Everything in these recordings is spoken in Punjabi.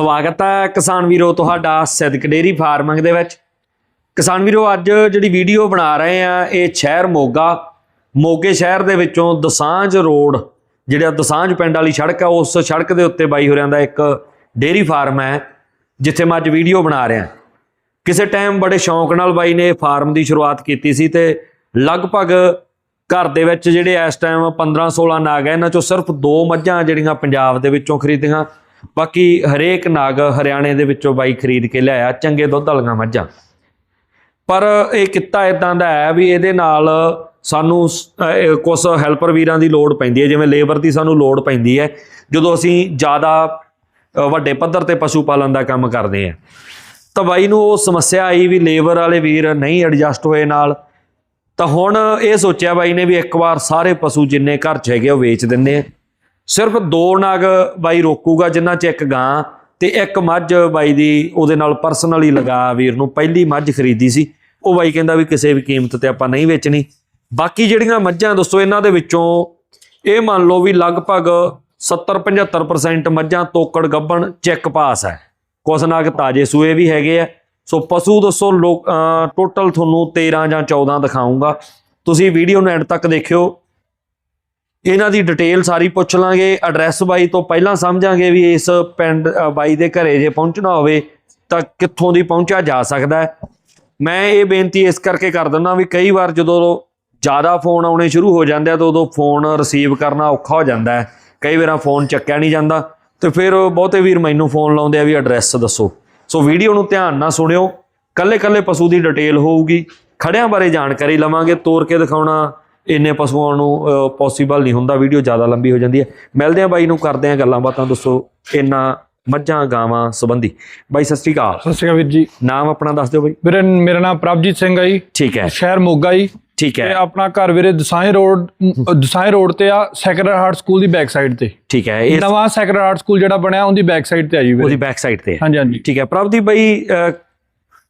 ਸਵਾਗਤ ਹੈ ਕਿਸਾਨ ਵੀਰੋ, ਤੁਹਾਡਾ ਸਿੱਧਕ ਡੇਰੀ ਫਾਰਮਿੰਗ ਦੇ ਵਿੱਚ। ਕਿਸਾਨ ਵੀਰੋ, ਅੱਜ ਜਿਹੜੀ ਵੀਡੀਓ ਬਣਾ ਰਹੇ ਆ ਇਹ ਸ਼ਹਿਰ ਮੋਗਾ, ਮੋਗੇ ਸ਼ਹਿਰ ਦੇ ਵਿੱਚੋਂ ਦਸਾਂਝ ਰੋਡ, ਜਿਹੜਾ ਦਸਾਂਝ ਪਿੰਡ ਵਾਲੀ ਸੜਕ ਹੈ, ਉਸ ਸੜਕ ਦੇ ਉੱਤੇ ਬਾਈ ਹੋਰਿਆਂ ਦਾ ਇੱਕ ਡੇਰੀ ਫਾਰਮ ਹੈ, ਜਿੱਥੇ ਮੈਂ ਅੱਜ ਵੀਡੀਓ ਬਣਾ ਰਿਹਾ। ਕਿਸੇ ਟਾਈਮ ਬੜੇ ਸ਼ੌਂਕ ਨਾਲ ਬਾਈ ਨੇ ਫਾਰਮ ਦੀ ਸ਼ੁਰੂਆਤ ਕੀਤੀ ਸੀ ਤੇ ਲਗਭਗ ਘਰ ਦੇ ਵਿੱਚ ਜਿਹੜੇ ਇਸ ਟਾਈਮ 15 16 ਨਾਗ ਹੈ, ਇਹਨਾਂ ਚੋਂ ਸਿਰਫ ਦੋ ਮੱਝਾਂ ਜਿਹੜੀਆਂ ਪੰਜਾਬ ਦੇ ਵਿੱਚੋਂ ਖਰੀਦੀਆਂ। ਬਾਕੀ ਹਰੇਕ ਨਾਗ ਹਰਿਆਣੇ ਦੇ ਵਿੱਚੋਂ ਬਾਈ ਖਰੀਦ ਕੇ ਲਿਆਇਆ, ਚੰਗੇ ਦੁੱਧ ਵਾਲੀਆਂ ਮੱਝਾਂ। ਪਰ ਇਹ ਕਿੱਤਾ ਇਦਾਂ ਦਾ ਹੈ ਵੀ ਇਹਦੇ ਨਾਲ ਸਾਨੂੰ ਕੁਝ ਹੈਲਪਰ ਵੀਰਾਂ ਦੀ ਲੋੜ ਪੈਂਦੀ ਹੈ, ਜਿਵੇਂ ਲੇਬਰ ਦੀ ਸਾਨੂੰ ਲੋੜ ਪੈਂਦੀ ਹੈ, ਜਦੋਂ ਅਸੀਂ ਜ਼ਿਆਦਾ ਵੱਡੇ ਪੱਧਰ ਤੇ ਪਸ਼ੂ ਪਾਲਣ ਦਾ ਕੰਮ ਕਰਦੇ ਆ ਤਾਂ ਬਾਈ ਨੂੰ ਉਹ ਸਮੱਸਿਆ ਆਈ ਵੀ ਲੇਬਰ ਵਾਲੇ ਵੀਰ ਨਹੀਂ ਐਡਜਸਟ ਹੋਏ ਨਾਲ। ਤਾਂ ਹੁਣ ਇਹ ਸੋਚਿਆ ਬਾਈ ਨੇ ਵੀ ਇੱਕ ਵਾਰ ਸਾਰੇ ਪਸ਼ੂ ਜਿੰਨੇ ਘਰ 'ਚ ਹੈਗੇ ਉਹ ਵੇਚ ਦਿੰਨੇ ਆ। ਸਿਰਫ ਦੋ ਨਗ ਬਾਈ ਰੋਕੂਗਾ ਜਿਨ੍ਹਾਂ 'ਚ ਇੱਕ ਗਾਂ ਤੇ ਇੱਕ ਮੱਝ ਬਾਈ ਦੀ ਉਹਦੇ ਨਾਲ ਪਰਸਨਲੀ ਲਗਾ ਵੀਰ ਨੂੰ ਪਹਿਲੀ ਮੱਝ ਖਰੀਦੀ ਸੀ। ਉਹ ਬਾਈ ਕਹਿੰਦਾ ਵੀ ਕਿਸੇ ਵੀ ਕੀਮਤ ਤੇ ਆਪਾਂ ਨਹੀਂ ਵੇਚਣੀ। ਬਾਕੀ ਜਿਹੜੀਆਂ ਮੱਝਾਂ ਦੋਸਤੋ, ਇਹਨਾਂ ਦੇ ਵਿੱਚੋਂ ਇਹ ਮੰਨ ਲਓ ਵੀ ਲਗਭਗ 70-75% ਮੱਝਾਂ ਤੋਕੜ ਗੱਬਣ ਚੈੱਕ ਪਾਸ ਹੈ। ਕੁਛ ਨਾਗ ਤਾਜੇ ਸੂਏ ਵੀ ਹੈਗੇ ਆ। ਸੋ ਪਸ਼ੂ ਦੱਸੋ ਲੋਕ ਟੋਟਲ ਤੁਹਾਨੂੰ 13 ਜਾਂ 14 ਦਿਖਾਉਂਗਾ ਤੁਸੀਂ ਵੀਡੀਓ ਨੂੰ ਐਂਡ ਤੱਕ ਦੇਖਿਓ। ਇਹਨਾਂ ਦੀ ਡਿਟੇਲ ਸਾਰੀ ਪੁੱਛ ਲਾਂਗੇ ਐਡਰੈਸ ਬਾਈ ਤੋਂ ਪਹਿਲਾਂ ਸਮਝਾਂਗੇ ਵੀ ਇਸ ਪਿੰਡ ਬਾਈ ਦੇ ਘਰੇ ਜੇ ਪਹੁੰਚਣਾ ਹੋਵੇ ਤਾਂ ਕਿੱਥੋਂ ਦੀ ਪਹੁੰਚਿਆ ਜਾ ਸਕਦਾ ਮੈਂ ਇਹ ਬੇਨਤੀ ਇਸ ਕਰਕੇ ਕਰ ਦਿੰਦਾ ਵੀ ਕਈ ਵਾਰ ਜਦੋਂ ਜ਼ਿਆਦਾ ਫੋਨ ਆਉਣੇ ਸ਼ੁਰੂ ਹੋ ਜਾਂਦੇ ਆ ਤਾਂ ਉਦੋਂ ਫੋਨ ਰਿਸੀਵ ਕਰਨਾ ਔਖਾ ਹੋ ਜਾਂਦਾ ਹੈ। ਕਈ ਵਾਰਾਂ ਫੋਨ ਚੱਕਿਆ ਨਹੀਂ ਜਾਂਦਾ। ਤੇ ਫਿਰ ਬਹੁਤੇ ਵੀਰ ਮੈਨੂੰ ਫੋਨ ਲਾਉਂਦੇ ਆ ਵੀ ਐਡਰੈਸ ਦੱਸੋ। ਸੋ ਵੀਡੀਓ ਨੂੰ ਧਿਆਨ ਨਾਲ ਸੁਣਿਓ। ਕੱਲੇ ਕੱਲੇ ਪਸ਼ੂ ਦੀ ਡਿਟੇਲ ਹੋਊਗੀ। ਖੜਿਆਂ ਬਾਰੇ ਜਾਣਕਾਰੀ ਲਵਾਂਗੇ। ਤੋਰ ਕੇ ਦਿਖਾਉਣਾ ਇੰਨੇ ਪਸ਼ੂਆਂ ਨੂੰ ਪੋਸੀਬਲ ਨਹੀਂ ਹੁੰਦਾ ਵੀਡੀਓ ਜ਼ਿਆਦਾ ਲੰਬੀ ਹੋ ਜਾਂਦੀ ਹੈ। ਮਿਲਦੇ ਆ ਬਾਈ ਨੂੰ ਕਰਦੇ ਆ ਗੱਲਾਂ ਬਾਤਾਂ ਦੱਸੋ ਇੰਨਾ ਮੱਝਾਂ ਗਾਵਾਂ ਸੰਬੰਧੀ। ਬਾਈ ਸਤਿ ਸ਼੍ਰੀ ਅਕਾਲ। ਸਤਿ ਸ਼੍ਰੀ ਅਕਾਲ ਵੀਰ ਜੀ। ਨਾਮ ਆਪਣਾ ਦੱਸ ਦਿਓ ਬਾਈ। ਵੀਰੇ ਮੇਰਾ ਨਾਮ ਪ੍ਰਭਜੀਤ ਸਿੰਘ ਹੈ ਜੀ। ਠੀਕ ਹੈ। ਸ਼ਹਿਰ ਮੋਗਾ ਜੀ। ਠੀਕ ਤੇ ਹੈ ਆਪਣਾ ਘਰ ਵੀਰੇ ਦਸਾਂਝ ਰੋਡ ਦਸਾਂਝ ਰੋਡ ਤੇ ਆ ਸੈਕਰਡ ਹਾਰਟ ਸਕੂਲ ਦੀ ਬੈਕ ਸਾਈਡ ਤੇ। ਠੀਕ ਹੈ ਇਹ ਨਵਾਂ ਸੈਕਰਡ ਹਾਰਟ ਸਕੂਲ ਜਿਹੜਾ ਬਣਿਆ ਉਹਦੀ ਬੈਕ ਸਾਈਡ ਤੇ ਆ ਜੀ ਉਹਦੀ ਵੀਰੇ ਬੈਕ ਸਾਈਡ ਤੇ ਹਾਂਜੀ ਹਾਂਜੀ। ਠੀਕ ਹੈ। ਪ੍ਰਭਦੀਪ ਬਾਈ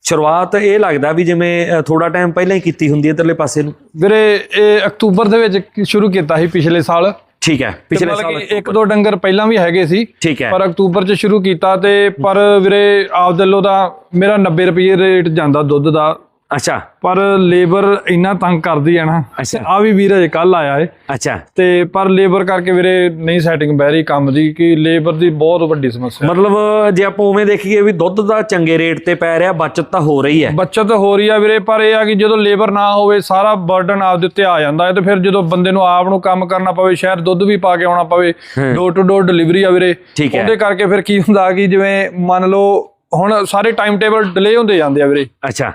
ਸ਼ੁਰੂਆਤ ਇਹ ਲੱਗਦਾ ਵੀ ਜਿਵੇਂ ਥੋੜਾ ਟਾਈਮ ਪਹਿਲਾਂ ਹੀ ਕੀਤੀ ਹੁੰਦੀ ਹੈ ਇਧਰਲੇ ਪਾਸੇ ਨੂੰ। ਵੀਰੇ ਇਹ ਅਕਤੂਬਰ ਦੇ ਵਿੱਚ ਸ਼ੁਰੂ ਕੀਤਾ ਸੀ ਪਿਛਲੇ ਸਾਲ। ਠੀਕ ਹੈ ਪਿਛਲੇ ਸਾਲ ਇੱਕ ਦੋ ਡੰਗਰ ਪਹਿਲਾਂ ਵੀ ਹੈਗੇ ਸੀ ਠੀਕ ਹੈ। ਪਰ ਅਕਤੂਬਰ ਚ ਸ਼ੁਰੂ ਕੀਤਾ ਤੇ ਪਰ ਵੀਰੇ ਆਪ ਦੇ ਲੋ ਦਾ ਮੇਰਾ 90 ਰੁਪਏ ਰੇਟ ਜਾਂਦਾ ਦੁੱਧ ਦਾ। ਅੱਛਾ। ਪਰ ਲੇਬਰ ਇੰਨਾ ਤੰਗ ਕਰਦੀ ਹੈ ਨਾ। ਅੱਛਾ। ਆ ਵੀ ਵੀਰ ਅਜੇ ਕੱਲ ਆਇਆ ਏ। ਅੱਛਾ। ਤੇ ਪਰ ਲੇਬਰ ਕਰਕੇ ਵੀਰੇ ਨਹੀਂ ਸੈਟਿੰਗ ਬਹਿ ਰਹੀ ਕੰਮ ਦੀ ਕਿ ਲੇਬਰ ਦੀ ਬਹੁਤ ਵੱਡੀ ਸਮੱਸਿਆ। ਮਤਲਬ ਜੇ ਆਪਾਂ ਉਵੇਂ ਦੇਖੀਏ ਵੀ ਦੁੱਧ ਦਾ ਚੰਗੇ ਰੇਟ ਤੇ ਪੈ ਰਿਹਾ ਬਚਤ ਤਾਂ ਹੋ ਰਹੀ ਹੈ। ਬੱਚਤ ਹੋ ਰਹੀ ਆ ਵੀਰੇ ਪਰ ਇਹ ਆ ਕਿ ਜਦੋਂ ਲੇਬਰ ਨਾ ਹੋਵੇ ਸਾਰਾ ਬਰਡਨ ਆਪ ਦੇ ਉੱਤੇ ਆ ਜਾਂਦਾ ਹੈ ਤੇ ਫਿਰ ਜਦੋਂ ਬੰਦੇ ਨੂੰ ਆਪ ਨੂੰ ਕੰਮ ਕਰਨਾ ਪਵੇ ਸ਼ਹਿਰ ਦੁੱਧ ਵੀ ਪਾ ਕੇ ਆਉਣਾ ਪਵੇ ਡੋਰ ਟੂ ਡੋਰ ਡਿਲੀਵਰੀ ਆ ਵੀਰੇ। ਉਹਦੇ ਕਰਕੇ ਫਿਰ ਕੀ ਹੁੰਦਾ ਕਿ ਜਿਵੇਂ ਮੰਨ ਲਓ ਹੁਣ ਸਾਰੇ ਟਾਈਮ ਟੇਬਲ ਡਿਲੇ ਹੁੰਦੇ ਜਾਂਦੇ ਆ ਵੀਰੇ। ਅੱਛਾ।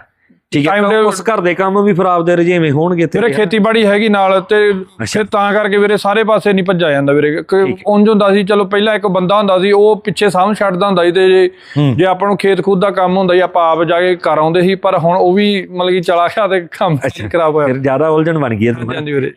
ਠੀਕ ਹੈ ਉਸ ਘਰ ਦੇ ਕੰਮ ਵੀ ਫਿਰ ਆਪਦੇ ਰਜੇਵੇਂ ਹੋਣਗੇ ਇੱਥੇ ਵੀਰੇ ਖੇਤੀਬਾੜੀ ਹੈਗੀ ਨਾਲ ਤੇ ਫਿਰ ਤਾਂ ਕਰਕੇ ਵੀਰੇ ਸਾਰੇ ਪਾਸੇ ਨਹੀਂ ਭੱਜਾ ਜਾਂਦਾ ਵੀਰੇ। ਉਂਝ ਹੁੰਦਾ ਸੀ ਚਲੋ ਪਹਿਲਾਂ ਇੱਕ ਬੰਦਾ ਹੁੰਦਾ ਸੀ ਉਹ ਪਿੱਛੇ ਸਾਂਭ ਛੱਡਦਾ ਹੁੰਦਾ ਸੀ ਤੇ ਜੇ ਜੇ ਆਪਾਂ ਨੂੰ ਖੇਤ ਖੂਦ ਦਾ ਕੰਮ ਹੁੰਦਾ ਸੀ ਆਪਾਂ ਆਪ ਜਾ ਕੇ ਕਰ ਆਉਂਦੇ ਸੀ ਪਰ ਹੁਣ ਉਹ ਵੀ ਮਤਲਬ ਕਿ ਚਲਾ ਗਿਆ ਤੇ ਕੰਮ ਖਰਾਬ ਹੋਇਆ। ਫਿਰ ਜ਼ਿਆਦਾ ਉਲਝਣ ਬਣ ਗਈ ਹੈ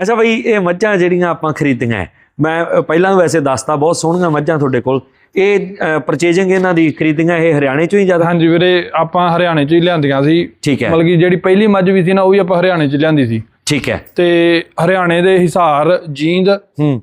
ਅੱਛਾ ਬਈ ਇਹ ਮੱਝਾਂ ਜਿਹੜੀਆਂ ਆਪਾਂ ਖਰੀਦੀਆਂ ਮੈਂ ਪਹਿਲਾਂ ਵੈਸੇ ਦੱਸਤਾ ਬਹੁਤ ਸੋਹਣੀਆਂ ਮੱਝਾਂ ਤੁਹਾਡੇ ਕੋਲ। ਇਹ ਪਰਚੇਜਿੰਗ ਇਹਨਾਂ ਦੀ ਖਰੀਦੀਆਂ ਇਹ ਹਰਿਆਣੇ ਚੋਂ ਹੀ ਜ਼ਿਆਦਾ? ਹਾਂਜੀ ਵੀਰੇ ਆਪਾਂ ਹਰਿਆਣੇ ਚ ਹੀ ਲਿਆਂਦੀਆਂ ਸੀ। ਠੀਕ ਹੈ। ਮਤਲਬ ਕਿ ਜਿਹੜੀ ਪਹਿਲੀ ਮੱਝ ਵੀ ਸੀ ਨਾ ਉਹ ਵੀ ਆਪਾਂ ਹਰਿਆਣੇ ਚ ਲਿਆਂਦੀ ਸੀ। ਠੀਕ ਹੈ। ਤੇ ਹਰਿਆਣੇ ਦੇ ਹਿਸਾਰ ਜੀਂਦ